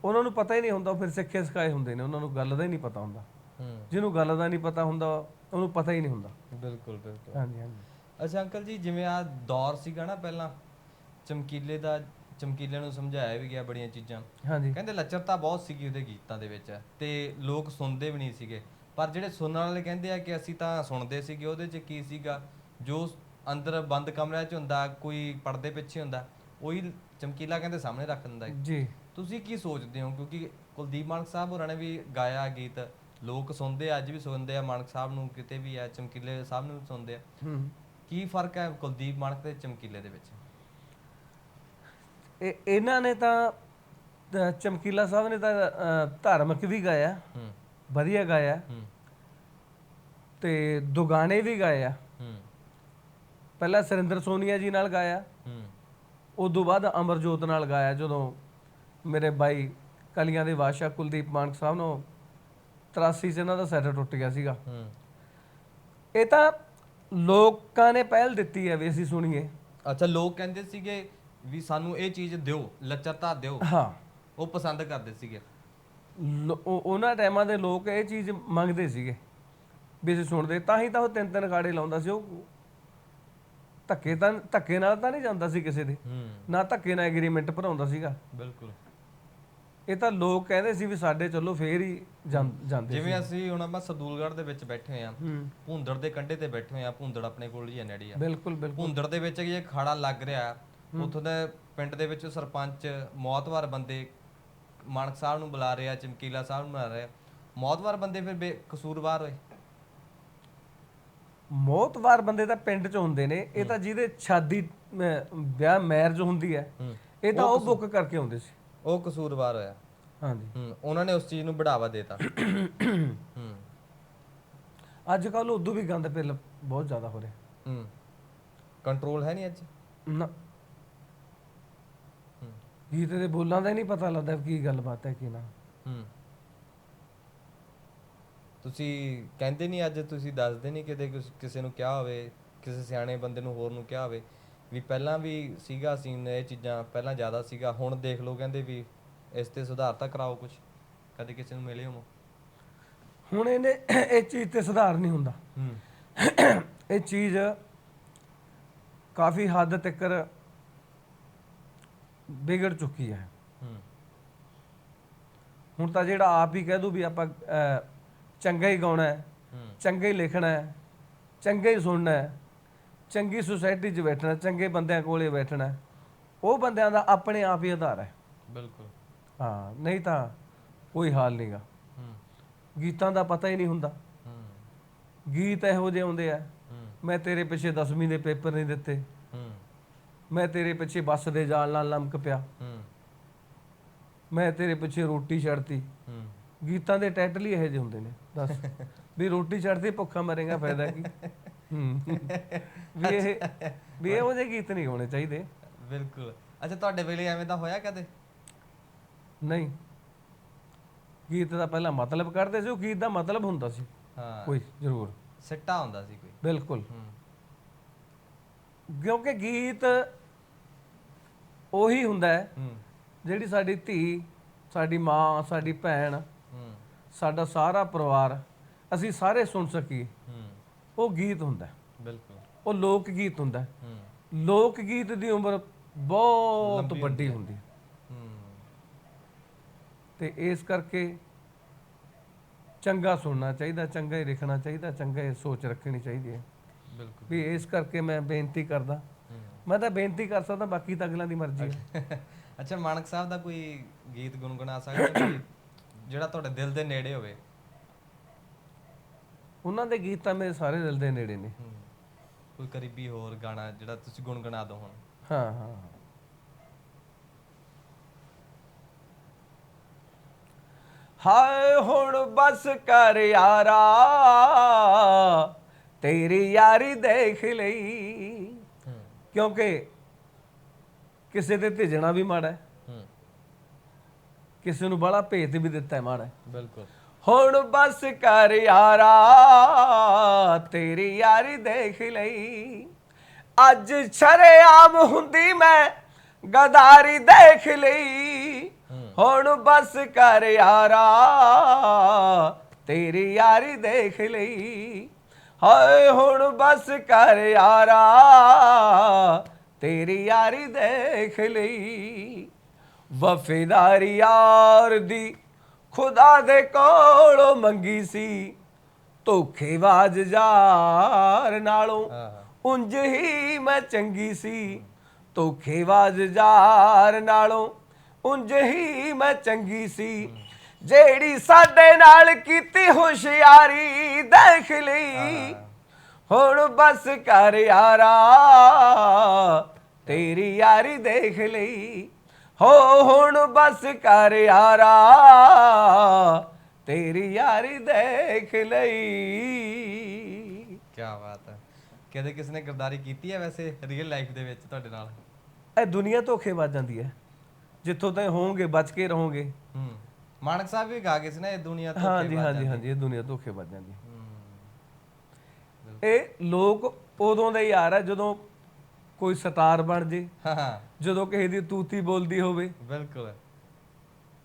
ਉਹਨਾਂ ਨੂੰ ਪਤਾ ਹੀ ਨਹੀਂ ਹੁੰਦਾ ਫਿਰ ਸਿੱਖੇ ਸਿਖਾਏ ਹੁੰਦੇ ਨੇ। ਉਹਨਾਂ ਨੂੰ ਗੱਲ ਦਾ ਹੀ ਨਹੀਂ ਪਤਾ ਹੁੰਦਾ। ਹੂੰ। ਜਿਹਨੂੰ ਗੱਲ ਦਾ ਨਹੀਂ ਪਤਾ ਹੁੰਦਾ ਉਹਨੂੰ ਪਤਾ ਹੀ ਨਹੀਂ ਹੁੰਦਾ। ਬਿਲਕੁਲ ਬਿਲਕੁਲ। ਹਾਂਜੀ ਹਾਂਜੀ। ਅੱਛਾ ਅੰਕਲ ਜੀ ਜਿਵੇਂ ਆ ਦੌਰ ਸੀਗਾ ਨਾ ਪਹਿਲਾਂ ਚਮਕੀਲੇ ਦਾ ਚਮਕੀਲੇ ਨੂੰ ਸਮਝਾਇਆ ਵੀ ਗਿਆ ਬੜੀਆਂ ਚੀਜ਼ਾਂ। ਹਾਂਜੀ। ਕਹਿੰਦੇ ਲੱਚਰਤਾ ਬਹੁਤ ਸੀਗੀ ਉਹਦੇ ਗੀਤਾਂ ਦੇ ਵਿੱਚ ਤੇ ਲੋਕ ਸੁਣਦੇ ਵੀ ਨਹੀਂ ਸੀਗੇ। ਪਰ ਜਿਹੜੇ ਸੁਣਨ ਵਾਲੇ ਕਹਿੰਦੇ ਆ ਕਿ ਅਸੀਂ ਤਾਂ ਸੁਣਦੇ ਸੀਗੇ ਉਹਦੇ 'ਚ ਕੀ ਸੀਗਾ? ਜੋ ਅੰਦਰ ਬੰਦ ਕਮਰਿਆਂ 'ਚ ਹੁੰਦਾ ਕੋਈ ਪਰਦੇ ਪਿੱਛੇ ਹੁੰਦਾ ਉਹੀ ਚਮਕੀਲਾ ਕਹਿੰਦੇ ਸਾਹਮਣੇ ਰੱਖ ਦਿੰਦਾ। ਜੀ। ਤੁਸੀਂ ਕੀ ਸੋਚਦੇ ਹੋ? ਕਿਉਂਕਿ ਕੁਲਦੀਪ ਮਾਨਕ ਸਾਹਿਬ ਹੋਰਾਂ ਨੇ ਵੀ ਗਾਇਆ ਗੀਤ। ਲੋਕ ਸੁਣਦੇ ਆ, ਅੱਜ ਵੀ ਸੁਣਦੇ ਆ ਮਾਨਕ ਸਾਹਿਬ ਨੂੰ ਕਿਤੇ ਵੀ ਆ ਚਮਕੀਲੇ ਸਾਹਿਬ ਨੂੰ ਵੀ ਸੁਣਦੇ ਆ। ਹੂੰ। ਕੀ ਫ਼ਰਕ ਹੈ ਕੁਲਦੀਪ ਮਾਨਕ ਤੇ ਚਮਕੀਲੇ ਦੇ ਵਿੱਚ? ਇਹ ਇਹਨਾਂ ਨੇ ਤਾਂ ਅ, ਚਮਕੀਲਾ ਸਾਹਿਬ ਨੇ ਤਾਂ ਅ, ਧਾਰਮਿਕ ਵੀ ਗਾਇਆ ਹੂੰ। ਵਧੀਆ ਗਾਇਆ ਹੂੰ। ਤੇ ਦੁਗਾਣੇ ਵੀ ਗਾਏ ਆ। ਹੂੰ। ਪਹਿਲਾਂ ਸਰਿੰਦਰ ਸੋਨੀਆ ਜੀ ਨਾਲ ਗਾਇਆ। ਹੂੰ। ਉਦੋਂ ਬਾਅਦ ਅਮਰਜੋਤ ਨਾਲ ਗਾਇਆ ਜਦੋਂ ਮੇਰੇ ਬਾਈ ਕਲੀਆਂ ਦੇ ਬਾਦਸ਼ਾਹ ਕੁਲਦੀਪ ਮਾਨਕ ਸਾਹਿਬ ਨੂੰ 83 ਚ ਇਹਨਾਂ ਦਾ ਸੈਟ ਟੁੱਟ ਗਿਆ ਸੀਗਾ। ਹੂੰ। ਇਹ ਤਾਂ ਲੋਕਾਂ ਨੇ ਪਹਿਲ ਦਿੱਤੀ ਹੈ ਵੀ ਅਸੀਂ ਸੁਣੀਏ। ਅੱਛਾ ਲੋਕ ਕਹਿੰਦੇ ਸੀਗੇ ਵੀ ਸਾਨੂੰ ਇਹ ਚੀਜ਼ ਦਿਓ ਲੱਚਰਤਾ ਦਿਓ। ਹਾਂ। ਉਹ ਪਸੰਦ ਕਰਦੇ ਸੀਗੇ। ਲੋ- ਉਹ- ਉਹਨਾਂ ਟਾਈਮਾਂ ਦੇ ਲੋਕ ਇਹ ਚੀਜ਼ ਮੰਗਦੇ ਸੀਗੇ। ਵੀ ਅਸੀਂ ਸੁਣਦੇ ਤਾਂ ਹੀ ਤਾਂ ਉਹ ਤਿੰਨ ਤਿੰਨ ਖਾੜੇ ਲਾਉਂਦਾ ਸੀ। ਉਹ ਧੱਕੇ ਤਾਂ ਧੱਕੇ ਨਾਲ ਤਾਂ ਨਹੀਂ ਜਾਂਦਾ ਸੀ ਕਿਸੇ ਦੇ। ਹੂੰ। ਨਾ ਧੱਕੇ ਨਾਲ ਐਗਰੀਮੈਂਟ ਭਰਾਉਂਦਾ ਸੀਗਾ। ਬਿਲਕੁਲ। ਇਹ ਤਾਂ ਲੋਕ ਕਹਿੰਦੇ ਸੀ ਵੀ ਸਾਡੇ ਚੱਲੋ ਫੇਰ ਹੀ ਜਾਂ- ਜਾਂਦੇ ਜਿਵੇਂ ਅਸੀਂ ਹੁਣ ਆਪਾਂ ਸਰਦੂਲਗੜ੍ਹ ਦੇ ਵਿੱਚ ਬੈਠੇ ਆ ਹੂੰ। ਭੁੰਦੜ ਦੇ ਕੰਢੇ ਤੇ ਬੈਠੇ ਹੋਏ ਆ ਭੁੰਦੜ ਆਪਣੇ ਕੋਲ ਹੀ ਆ ਨੇੜੇ ਆ ਬਿਲਕੁਲ ਬਿਲਕੁਲ। ਭੁੰਦੜ ਦੇ ਵਿੱਚ ਇਹ ਖਾੜਾ ਲੱਗ ਰਿਹਾ ਉੱਥੋਂ ਦੇ ਪਿੰਡ ਦੇ ਵਿੱਚ ਸਰਪੰਚ ਮੌਤਵਾਰ ਬੰਦੇ ਮਾਨਕ ਸਾਹਿਬ ਨੂੰ ਬੁਲਾ ਰਿਹਾ ਚਮਕੀਲਾ ਸਾਹਿਬ ਨੂੰ ਬੁਲਾ ਰਿਹਾ। ਮੌਤਵਾਰ ਬੰਦੇ ਫਿਰ ਬੇ- ਕਸੂਰਵਾਰ ਹੋਏ। ਮੌਤਵਾਰ ਬੰਦੇ ਤਾਂ ਪਿੰਡ 'ਚ ਹੁੰਦੇ ਨੇ ਇਹ ਤਾਂ ਜਿਹਦੇ ਸ਼ਾਦੀ ਵਿਆਹ ਮੈਰਿਜ ਹੁੰਦੀ ਹੈ ਇਹ ਤਾਂ ਉਹ ਬੁੱਕ ਕਰਕੇ ਆਉਂਦੇ ਸੀ। ਉਹ ਕਸੂਰਵਾਰ ਹੋਇਆ। ਹਾਂਜੀ। ਹੂੰ ਉਹਨਾਂ ਨੇ ਉਸ ਚੀਜ਼ ਨੂੰ ਬੜਾਵਾ ਦੇਤਾ। ਹੂੰ। ਅੱਜ ਕੱਲ ਉਦੋਂ ਵੀ ਗੰਦ ਪਿੱਲ ਬਹੁਤ ਜ਼ਿਆਦਾ ਹੋ ਰਿਹਾ। ਹੂੰ। ਕੰਟਰੋਲ ਹੈ ਨਹੀਂ ਅੱਜ? ਨਾ। ਗੀਤ ਦੇ ਬੋਲਾਂ ਦਾ ਹੀ ਨਹੀਂ ਪਤਾ ਲੱਗਦਾ ਕੀ ਗੱਲਬਾਤ ਹੈ ਕੀ ਨਾ। ਹੂੰ। ਤੁਸੀਂ ਕਹਿੰਦੇ ਨਹੀਂ ਅੱਜ ਤੁਸੀਂ ਦੱਸਦੇ ਨਹੀਂ ਕਿਤੇ ਕਿਸ- ਕਿਸੇ ਨੂੰ ਕਿਹਾ ਹੋਵੇ ਕਿਸੇ ਸਿਆਣੇ ਬੰਦੇ ਨੂੰ ਹੋਰ ਨੂੰ ਕਿਹਾ ਹੋਵੇ ਵੀ ਪਹਿਲਾਂ ਵੀ ਸੀਗਾ ਸੀਨ ਇਹ ਚੀਜ਼ਾਂ ਪਹਿਲਾਂ ਜ਼ਿਆਦਾ ਸੀਗਾ ਹੁਣ ਦੇਖ ਲਓ ਕਹਿੰਦੇ ਵੀ ਇਸ ਤੇ ਸੁਧਾਰ ਤਾਂ ਕਰਾਓ ਕੁਝ ਕਦੇ ਕਿਸੇ ਨੂੰ ਮਿਲੇ ਹੋ ਹੁਣ ਇਹਨੇ ਇਹ ਚੀਜ਼ ਤੇ ਸੁਧਾਰ ਨਹੀਂ ਹੁੰਦਾ। ਹੂੰ। ਇਹ ਚੀਜ਼ ਕਾਫੀ ਹੱਦ ਤੱਕ ਵਿਗੜ ਚੁੱਕੀ ਹੈ। ਹੁਣ ਤਾਂ ਜਿਹੜਾ ਆਪ ਹੀ ਕਹਿ ਦੂ ਵੀ ਆਪਾਂ ਚੰਗਾ ਹੀ ਗਾਉਣਾ ਹੈ ਚੰਗਾ ਹੀ ਲਿਖਣਾ ਹੈ ਚੰਗਾ ਹੀ ਸੁਣਨਾ ਹੈ ਚੰਗੀ ਸੁਸਾਇਟੀ 'ਚ ਬੈਠਣਾ ਚੰਗੇ ਬੰਦਿਆਂ ਕੋਲੇ ਬੈਠਣਾ। ਉਹ ਬੰਦਿਆਂ ਦਾ ਆਪਣੇ ਆਪ ਹੀ ਆਧਾਰ ਹੈ। ਬਿਲਕੁਲ। ਹਾਂ ਨਹੀਂ ਤਾਂ ਕੋਈ ਹਾਲ ਨਹੀਂਗਾ ਹੂੰ। ਗੀਤਾਂ ਦਾ ਪਤਾ ਹੀ ਨਹੀਂ ਹੁੰਦਾ। ਹੂੰ। ਗੀਤ ਇਹੋ ਜਿਹੇ ਹੁੰਦੇ ਆ। ਮੈਂ ਤੇਰੇ ਪਿੱਛੇ 10ਵੀਂ ਦੇ ਪੇਪਰ ਨਹੀਂ ਦਿੱਤੇ। ਮੈਂ ਤੇਰੇ ਪਿੱਛੇ ਬੱਸ ਦੇ ਜਾਲ ਨਾਲ ਲੰਮਕ ਪਿਆ। ਹੂੰ। ਮੈਂ ਤੇਰੇ ਪਿੱਛੇ ਰੋਟੀ ਛੱਡਤੀ। ਹੂੰ। ਗੀਤਾਂ ਦੇ ਟਾਈਟਲ ਹੀ ਇਹੋ ਜਿਹੇ ਹੁੰਦੇ ਨੇ ਦੱਸ। ਵੀ ਰੋਟੀ ਛੱਡਦੀ ਭੁੱਖਾ ਮਰੇਗਾ ਫਾਇਦਾ ਕੀ? ਹੂੰ। ਵੀ ਇਹ ਵੀ ਇਹੋ ਜਿਹੇ ਗੀਤ ਨਹੀਂ ਹੋਣੇ ਚਾਹੀਦੇ। ਬਿਲਕੁਲ। ਅੱਛਾ ਤੁਹਾਡੇ ਵੇਲੇ ਐਵੇਂ ਦਾ ਹੋਇਆ ਕਦੇ? ਨਹੀਂ। ਗੀਤ ਦਾ ਪਹਿਲਾਂ ਮਤਲਬ ਕੱਢਦੇ ਸੀ ਉਹ ਗੀਤ ਦਾ ਮਤਲਬ ਹੁੰਦਾ ਸੀ। ਹਾਂ। ਕੋਈ ਜ਼ਰੂਰ। ਸਿੱਟਾ ਹੁੰਦਾ ਸੀ ਕੋਈ। ਬਿਲਕੁਲ। ਹੂੰ। ਕਿਉਂਕਿ ਗੀਤ ਉਹੀ ਹੁੰਦਾ ਹੈ ਜਿਹੜੀ ਸਾਡੀ ਧੀ ਸਾਡੀ ਮਾਂ ਸਾਡੀ ਭੈਣ ਸਾਡਾ ਸਾਰਾ ਪਰਿਵਾਰ ਅਸੀਂ ਸਾਰੇ ਸੁਣ ਸਕੀਏ। ਉਹ ਗੀਤ ਹੁੰਦਾ। ਬਿਲਕੁਲ। ਉਹ ਲੋਕ ਗੀਤ ਹੁੰਦਾ ਲੋਕ ਗੀਤ ਦੀ ਉਮਰ ਬਹੁਤ ਵੱਡੀ ਹੁੰਦੀ ਤੇ ਇਸ ਕਰਕੇ ਚੰਗਾ ਸੁਣਨਾ ਚਾਹੀਦਾ ਚੰਗਾ ਹੀ ਲਿਖਣਾ ਚਾਹੀਦਾ ਚੰਗਾ ਹੀ ਸੋਚ ਰੱਖਣੀ ਚਾਹੀਦੀ ਹੈ। ਬਿਲਕੁਲ। ਵੀ ਇਸ ਕਰਕੇ ਮੈਂ ਬੇਨਤੀ ਕਰਦਾ। ਮੈਂ ਤਾਂ ਬੇਨਤੀ ਕਰ ਸਕਦਾ ਬਾਕੀ ਤਾਂ ਅਗਲਾਂ ਦੀ ਮਰਜ਼ੀ ਹੈ। ਅੱਛਾ। ਮਾਨਕ ਸਾਹਿਬ ਦਾ ਕੋਈ ਗੀਤ ਗੁੰਗੁਣਾ ਸਕਦੇ ਹੋ ਜਿਹੜਾ ਤੁਹਾਡੇ ਦਿਲ ਦੇ ਨੇੜੇ ਹੋਵੇ। ਉਹਨਾਂ ਦੇ ਗੀਤ ਤਾਂ ਮੇਰੇ ਸਾਰੇ ਦਿਲ ਦੇ ਨੇੜੇ ਨੇ। ਕੋਈ ਕਰੀਬੀ ਹੋਰ ਗਾਣਾ ਜਿਹੜਾ ਤੁਸੀਂ ਗੁੰਗੁਣਾ ਦਿਓ ਹੁਣ? ਹਾਂ ਹਾਂ। ਹਾਏ ਹੁਣ ਬਸ ਕਰ ਯਾਰਾ। ਤੇਰੀ ਯਾਰੀ ਦੇਖ ਲਈ। ਕਿਉਂਕਿ ਕਿਸੇ ਤੇ ਭੇਜਣਾ ਵੀ ਮਾੜਾ ਹੈ। ਕਿਸੇ ਨੂੰ ਬੜਾ ਭੇਤ ਵੀ ਦਿੱਤਾ ਹੈ ਮਾੜਾ। ਬਿਲਕੁਲ। ਹੁਣ ਬਸ ਕਰ ਯਾਰਾ ਤੇਰੀ ਯਾਰੀ ਦੇਖ ਲਈ। ਅੱਜ ਸ਼ਰੇਆਮ ਹੁੰਦੀ ਮੈਂ ਗਦਾਰੀ ਦੇਖ ਲਈ। ਹੁਣ ਬਸ ਕਰ ਯਾਰਾ ਤੇਰੀ ਯਾਰੀ ਦੇਖ ਲਈ। ਹਾਏ ਹੁਣ ਬਸ ਕਰ ਯਾਰਾ ਤੇਰੀ ਯਾਰੀ ਦੇਖ ਲਈ। ਵਫੇਦਾਰੀ ਯਾਰ ਦੀ ਖੁਦਾ ਦੇ ਕੋਲੋਂ ਮੰਗੀ ਸੀ ਧੋਖੇਬਾਜ਼ ਯਾਰ ਨਾਲੋਂ ਉਂਝ ਹੀ ਮੈਂ ਚੰਗੀ ਸੀ ਧੋਖੇਬਾਜ਼ ਯਾਰ ਨਾਲੋਂ ਉਂਝ ਹੀ ਮੈਂ ਚੰਗੀ ਸੀ। ਜਿਹੜੀ ਸਾਡੇ ਨਾਲ ਕੀਤੀ ਹੁਸ਼ਿਆਰੀ ਦੇਖ ਲਈ। ਹੁਣ ਬਸ ਕਰ ਯਾਰਾ ਤੇਰੀ ਯਾਰੀ ਦੇਖ ਲਈ। ਹੋ ਹੁਣ ਬਸ ਕਰ ਯਾਰਾ ਤੇਰੀ ਯਾਰੀ ਦੇਖ ਲਈ। ਕੀ ਬਾਤ ਹੈ। ਕਦੇ ਕਿਸੇ ਨੇ ਗਰਦਾਰੀ ਕੀਤੀ ਹੈ ਵੈਸੇ ਰੀਅਲ ਲਾਈਫ ਦੇ ਵਿੱਚ ਤੁਹਾਡੇ ਨਾਲ? ਇਹ ਦੁਨੀਆ ਧੋਖੇ ਵੱਜ ਜਾਂਦੀ ਹੈ। ਜਿੱਥੋਂ ਤਾਈਂ ਹੋਵੋਗੇ ਬਚ ਕੇ ਰਹੋਗੇ। ਹੂੰ। ਮਾਨਕ ਸਾਹਿਬ ਵੀ ਗਾ ਗਏ ਸੀ ਨਾ ਇਹ ਦੁਨੀਆ ਤੋਂ ਹਾਂਜੀ ਹਾਂਜੀ ਹਾਂਜੀ ਇਹ ਦੁਨੀਆ ਧੋਖੇ ਵੱਜ ਜਾਂਦੀ। ਹੈ ਹੂੰ ਇਹ ਲੋਕ ਉਦੋਂ ਦੇ ਯਾਰ ਆ ਜਦੋਂ ਕੋਈ ਸਟਾਰ ਬਣ ਜੇ ਹਾਂ ਹਾਂ। ਜਦੋਂ ਕਿਸੇ ਦੀ ਤੂਤੀ ਬੋਲਦੀ ਹੋਵੇ। ਬਿਲਕੁਲ।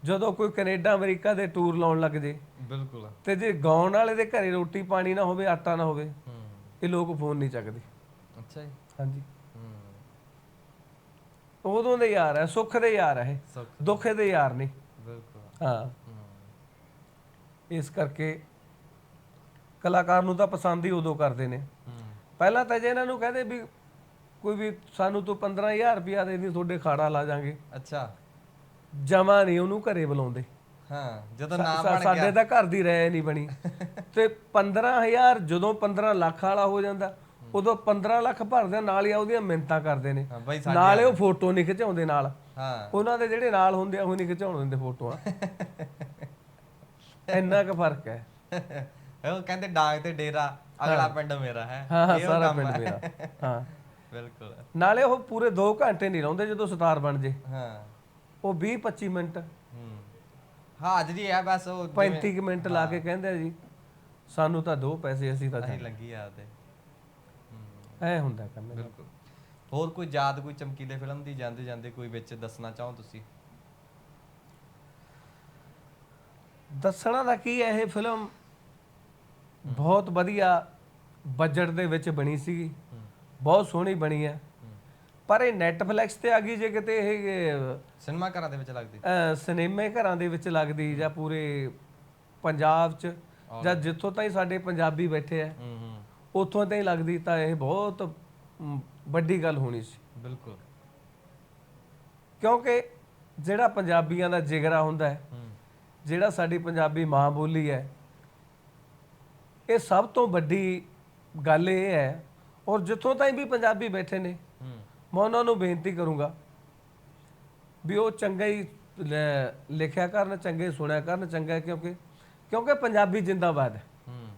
ਜਦੋਂ ਕੋਈ ਕੈਨੇਡਾ ਅਮਰੀਕਾ ਦੇ ਟੂਰ ਲਾਉਣ ਲੱਗ ਜੇ। ਬਿਲਕੁਲ। ਤੇ ਜੇ ਗਾਉਣ ਵਾਲੇ ਦੇ ਘਰੇ ਰੋਟੀ ਪਾਣੀ ਨਾ ਹੋਵੇ ਆਟਾ ਨਾ ਹੋਵੇ ਹੂੰ। ਇਹ ਲੋਕ ਫੋਨ ਨਹੀਂ ਚੱਕਦੇ। ਅੱਛਾ ਜੀ। ਹਾਂਜੀ। ਹੂੰ। ਉਦੋਂ ਦੇ ਯਾਰ ਆ ਸੁੱਖ ਦੇ ਯਾਰ ਸੁੱਖ। ਦੁੱਖ ਦੇ ਯਾਰ ਨਹੀਂ ਹਾਂ। ਇਸ ਕਰਕੇ ਕਲਾਕਾਰ ਨੂੰ ਤਾਂ ਪਸੰਦ ਹੀ ਉਦੋਂ ਕਰਦੇ ਨੇ। ਪਹਿਲਾਂ ਤਾਂ ਜੇ ਇਹਨਾਂ ਨੂੰ ਕਹਦੇ ਵੀ ਕੋਈ ਵੀ ਸਾਨੂੰ ਤੂੰ 15000 ਰੁਪਿਆ ਦੇ ਦੀ ਤੁਹਾਡੇ ਖਾੜਾ ਲਾ ਜਾਾਂਗੇ। ਅੱਛਾ। ਜਮਾ ਨਹੀਂ ਉਹਨੂੰ ਘਰੇ ਬੁਲਾਉਂਦੇ। ਹਾਂ ਜਦੋਂ ਨਾਮ ਬਣ ਸਾਡੇ ਗਿਆ। ਤਾਂ ਘਰ ਦੀ ਰਹਿ ਨਹੀਂ ਬਣੀ। ਤੇ 15000 ਜਦੋਂ 15 ਲੱਖ ਵਾਲਾ ਹੋ ਜਾਂਦਾ ਉਦੋਂ 15 ਲੱਖ ਭਰਦੇ ਨਾਲ ਹੀ ਆ ਉਹਦੀਆਂ ਮਿੰਤਾਂ ਕਰਦੇ ਨੇ। ਸਾਡੇ ਨਾਲੇ ਉਹ ਫੋਟੋ ਨਹੀਂ ਖਿਚਾਉਂਦੇ ਨਾਲ। ਹਾਂ। ਉਹਨਾਂ ਦੇ ਜਿਹੜੇ ਨਾਲ ਹੁੰਦੇ ਆ ਉਹ ਨਹੀਂ ਖਿਚਾਉਣ ਦਿੰਦੇ ਫੋਟੋਆਂ। ਇੰਨਾ ਕੁ ਫ਼ਰਕ ਹੈ। ਉਹ ਕਹਿੰਦੇ ਡਾਂਗ ਤੇ ਡੇਰਾ ਅਗਲਾ ਪਿੰਡ ਮੇਰਾ ਹੈ। ਹਾਂ ਸਾਰਾ ਪਿੰਡ। ਮੇਰਾ। ਹਾਂ। ਬਿਲਕੁਲ। ਨਾਲੇ ਉਹ ਪੂਰੇ 2 ਘੰਟੇ ਨਹੀਂ ਲਾਉਂਦੇ ਜਦੋਂ ਸਤਾਰ ਬਣ ਜੇ। ਹਾਂ। ਉਹ 20 25 ਮਿੰਟ। ਹੂੰ। ਹਾਜ਼ਰੀ ਹੈ ਬਸ ਉਹ 35 ਕੁ ਮਿੰਟ ਲਾ ਕੇ ਕਹਿੰਦੇ ਜੀ ਸਾਨੂੰ ਤਾਂ ਦੋ ਪੈਸੇ ਅਸੀਂ ਤਾਂ ਨਹੀਂ ਲੱਗੀ ਆ ਤੇ ਐ ਹੁੰਦਾ ਕੰਮ ਬਿਲਕੁਲ। ਹੋਰ ਕੋਈ ਯਾਦ ਕੋਈ ਚਮਕੀਲੇ ਫਿਲਮ ਦੀ ਜਾਂਦੇ ਜਾਂਦੇ ਕੋਈ ਵਿੱਚ ਦੱਸਣਾ ਚਾਹੋ ਤੁਸੀਂ? ਦੱਸਣਾ ਦਾ ਕੀ ਹੈ ਇਹ ਫਿਲਮ ਬਹੁਤ ਵਧੀਆ ਬਜਟ ਦੇ ਵਿੱਚ ਬਣੀ ਸੀਗੀ। ਬਹੁਤ ਸੋਹਣੀ ਬਣੀ ਹੈ। ਪਰ ਇਹ ਨੈਟਫਲਿਕਸ ਤੇ ਆ ਗਈ ਜੇ ਕਿਤੇ ਇਹ ਸਿਨੇਮਾ ਘਰਾਂ ਦੇ ਵਿੱਚ ਲੱਗਦੀ? ਸਿਨੇਮੇ ਘਰਾਂ ਦੇ ਵਿੱਚ ਲੱਗਦੀ ਜਾਂ ਪੂਰੇ ਪੰਜਾਬ 'ਚ ਜਾਂ ਜਿੱਥੋਂ ਤਾਈਂ ਸਾਡੇ ਪੰਜਾਬੀ ਬੈਠੇ ਆ। ਹੂੰ ਹੂੰ। ਉੱਥੋਂ ਤਾਈਂ ਲੱਗਦੀ ਤਾਂ ਇਹ ਬਹੁਤ ਵੱਡੀ ਗੱਲ ਹੋਣੀ ਸੀ। ਬਿਲਕੁਲ। ਕਿਉਂਕਿ ਜਿਹੜਾ ਪੰਜਾਬੀਆਂ ਦਾ ਜਿਗਰਾ ਹੁੰਦਾ ਹੈ ਜਿਹੜਾ ਸਾਡੀ ਪੰਜਾਬੀ ਮਾਂ ਬੋਲੀ ਹੈ ਇਹ ਸਭ ਤੋਂ ਵੱਡੀ ਗੱਲ ਇਹ ਹੈ ਔਰ ਜਿੱਥੋਂ ਤਾਈਂ ਵੀ ਪੰਜਾਬੀ ਬੈਠੇ ਨੇ ਮੈਂ ਉਹਨਾਂ ਨੂੰ ਬੇਨਤੀ ਕਰੂੰਗਾ ਵੀ ਉਹ ਚੰਗਾ ਹੀ ਲਿਖਿਆ ਕਰਨ ਚੰਗੇ ਸੁਣਿਆ ਕਰਨ ਚੰਗਾ ਕਿਉਂਕਿ ਕਿਉਂਕਿ ਪੰਜਾਬੀ ਜਿੰਦਾਬਾਦ ਹੈ। ਹੂੰ।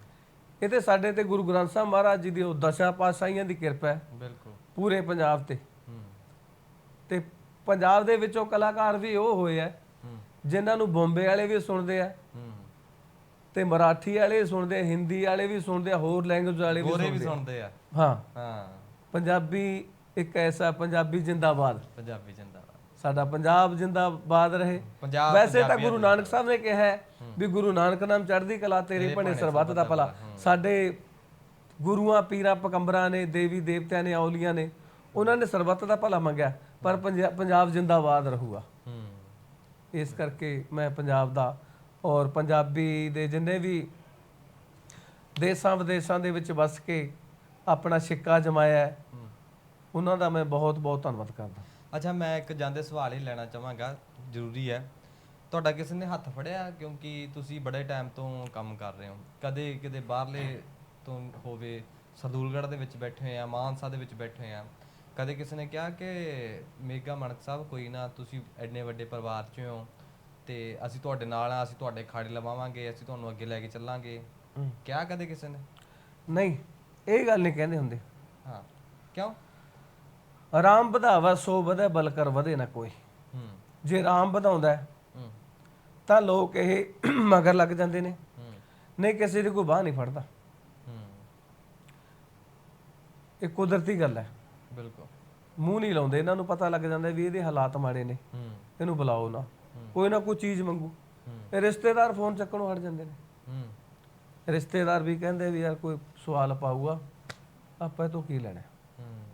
ਇਹ ਤੇ ਸਾਡੇ ਤੇ ਗੁਰੂ ਗ੍ਰੰਥ ਸਾਹਿਬ ਮਹਾਰਾਜ ਜੀ ਦੀ ਉਹ ਦਸ਼ਾ ਪਾਤਸ਼ਾਹੀਆਂ ਦੀ ਕਿਰਪਾ ਹੈ। ਬਿਲਕੁਲ। ਪੂਰੇ ਪੰਜਾਬ ਤੇ। ਤੇ ਪੰਜਾਬ ਦੇ ਵਿੱਚੋਂ ਕਲਾਕਾਰ ਵੀ ਉਹ ਹੋਏ ਆ ਜਿਨ੍ਹਾਂ ਨੂੰ ਬੰਬੇ ਵਾਲੇ ਵੀ ਸੁਣਦੇ ਆ ਤੇ ਮਰਾਠੀ ਵਾਲੇ ਸੁਣਦੇ ਹਿੰਦੀ ਵਾਲੇ ਵੀ ਸੁਣਦੇ ਹੋਰ ਲੈਂਗੁਏਜ ਵਾਲੇ ਵੀ ਸੁਣਦੇ ਆ। ਹਾਂ। ਹਾਂ। ਪੰਜਾਬੀ ਇੱਕ ਐਸਾ ਪੰਜਾਬੀ ਜਿੰਦਾਬਾਦ। ਪੰਜਾਬੀ ਜਿੰਦਾਬਾਦ। ਸਾਡਾ ਪੰਜਾਬ ਜਿੰਦਾਬਾਦ ਰਹੇ। ਵੈਸੇ ਤਾਂ ਗੁਰੂ ਨਾਨਕ ਸਾਹਿਬ ਨੇ ਕਿਹਾ ਹੈ ਵੀ ਗੁਰੂ ਨਾਨਕ ਨਾਮ ਚੜ੍ਹਦੀ ਕਲਾ ਤੇਰੇ ਭਣੇ ਸਰਬੱਤ ਦਾ ਭਲਾ। ਸਾਡੇ ਗੁਰੂਆਂ ਪੀਰਾਂ ਪਕੰਬਰਾਂ ਨੇ ਦੇਵੀ ਦੇਵਤਿਆਂ ਨੇ ਔਲੀਆਂ ਨੇ ਉਹਨਾਂ ਨੇ ਸਰਬੱਤ ਦਾ ਭਲਾ ਮੰਗਿਆ ਪਰ ਪੰਜਾ- ਪੰਜਾਬ ਜਿੰਦਾਬਾਦ ਰਹੂਗਾ। ਹੂੰ। ਇਸ ਕਰਕੇ ਮੈਂ ਪੰਜਾਬ ਦਾ ਔਰ ਪੰਜਾਬੀ ਦੇ ਜਿੰਨੇ ਵੀ ਦੇਸ਼ਾਂ ਵਿਦੇਸ਼ਾਂ ਦੇ ਵਿੱਚ ਵਸ ਕੇ ਆਪਣਾ ਸਿੱਕਾ ਜਮਾਇਆ ਉਹਨਾਂ ਦਾ ਮੈਂ ਬਹੁਤ ਬਹੁਤ ਧੰਨਵਾਦ ਕਰਦਾ। ਅੱਛਾ ਮੈਂ ਇੱਕ ਜਾਂਦੇ ਸਵਾਲ ਹੀ ਲੈਣਾ ਚਾਹਾਂਗਾ ਜ਼ਰੂਰੀ ਹੈ। ਤੁਹਾਡਾ ਕਿਸੇ ਨੇ ਹੱਥ ਫੜਿਆ? ਕਿਉਂਕਿ ਤੁਸੀਂ ਬੜੇ ਟਾਈਮ ਤੋਂ ਕੰਮ ਕਰ ਰਹੇ ਹੋ। ਕਦੇ ਕਿਤੇ ਬਾਹਰਲੇ ਤੋਂ ਹੋਵੇ ਸਰਦੂਲਗੜ੍ਹ ਦੇ ਵਿੱਚ ਬੈਠੇ ਹੋਏ ਆ ਮਾਨਸਾ ਦੇ ਵਿੱਚ ਬੈਠੇ ਹੋਏ ਆ। ਕਦੇ ਕਿਸੇ ਨੇ ਕਿਹਾ ਕਿ ਮੇਗਾ ਮਣਕ ਸਾਹਿਬ ਕੋਈ ਨਾ ਤੁਸੀਂ ਐਡੇ ਵੱਡੇ ਪਰਿਵਾਰ 'ਚ ਹੋ ਤੇ ਅਸੀਂ ਤੁਹਾਡੇ ਨਾਲ ਆ ਅਸੀਂ ਤੁਹਾਡੇ ਖਾੜੇ ਲਵਾਵਾਂਗੇ ਅਸੀਂ ਤੁਹਾਨੂੰ ਅੱਗੇ ਲੈ ਕੇ ਚੱਲਾਂਗੇ। ਕਿਹਾ ਕਦੇ ਕਿਸੇ ਨੇ? ਨਹੀਂ ਇਹ ਗੱਲ ਨਹੀਂ ਕਹਿੰਦੇ ਹੁੰਦੇ। ਹਾਂ। ਕਿਉਂ? ਆਰਾਮ ਵਧਾਵਾ ਸੋ ਵਧੇ ਬਲ ਕਰ ਵਧੇ ਨਾ ਕੋਈ। ਹੂੰ। ਜੇ ਆਰਾਮ ਵਧਾਉਂਦਾ ਤਾਂ ਲੋਕ ਇਹ ਮਗਰ ਲੱਗ ਜਾਂਦੇ ਨੇ। ਹੂੰ। ਨਹੀਂ ਕਿਸੇ ਦੀ ਕੋਈ ਬਾਹ ਨਹੀਂ ਫੜਦਾ ਹੂੰ ਇਹ ਕੁਦਰਤੀ ਗੱਲ ਹੈ। ਬਿਲਕੁਲ। ਮੂੰਹ ਨਹੀਂ ਲਾਉਂਦੇ ਇਹਨਾਂ ਨੂੰ ਪਤਾ ਲੱਗ ਜਾਂਦਾ ਵੀ ਇਹਦੇ ਹਾਲਾਤ ਮਾੜੇ ਨੇ। ਹੂੰ। ਇਹਨੂੰ ਬੁਲਾਓ ਨਾ। ਕੋਈ ਨਾ ਕੋਈ ਚੀਜ਼ ਮੰਗੂ। ਇਹ ਰਿਸ਼ਤੇਦਾਰ ਫੋਨ ਚੱਕਣੋਂ ਹਟ ਜਾਂਦੇ ਨੇ। ਹੂੰ। ਰਿਸ਼ਤੇਦਾਰ ਵੀ ਕਹਿੰਦੇ ਵੀ ਯਾਰ ਕੋਈ ਸਵਾਲ ਪਾਊਗਾ ਆਪਾਂ ਇਹ ਤੋਂ ਕੀ ਲੈਣਾ? ਹੂੰ।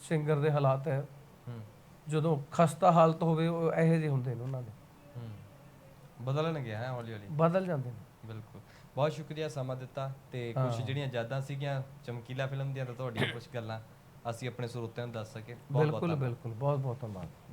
ਸਿੰਗਰ ਦੇ ਹਾਲਾਤ ਹੈ। ਹੂੰ। ਜਦੋਂ ਖਸਤਾ ਹਾਲਤ ਹੋਵੇ ਉਹ ਇਹੋ ਜਿਹੇ ਹੁੰਦੇ ਨੇ ਉਹਨਾਂ ਦੇ। ਹੂੰ। ਬਦਲਣ ਗਿਆ ਹੈ ਹੌਲੀ ਹੌਲੀ ਬਦਲ ਜਾਂਦੇ ਨੇ। ਬਹੁਤ ਸ਼ੁਕਰੀਆ ਸਮਾਂ ਦਿੱਤਾ ਤੇ ਕੁਝ ਜਿਹੜੀਆਂ ਯਾਦਾਂ ਸੀਗੀਆਂ ਚਮਕੀਲਾ ਫਿਲਮ ਦੀਆਂ ਤਾਂ ਤੁਹਾਡੀਆਂ ਕੁਝ ਗੱਲਾਂ ਅਸੀਂ ਆਪਣੇ ਸਰੋਤਿਆਂ ਨੂੰ ਦੱਸ ਸਕੇ। ਬਹੁਤ ਬਹੁਤ ਬਿਲਕੁਲ ਬਿਲਕੁਲ। ਬਹੁਤ ਬਹੁਤ ਧੰਨਵਾਦ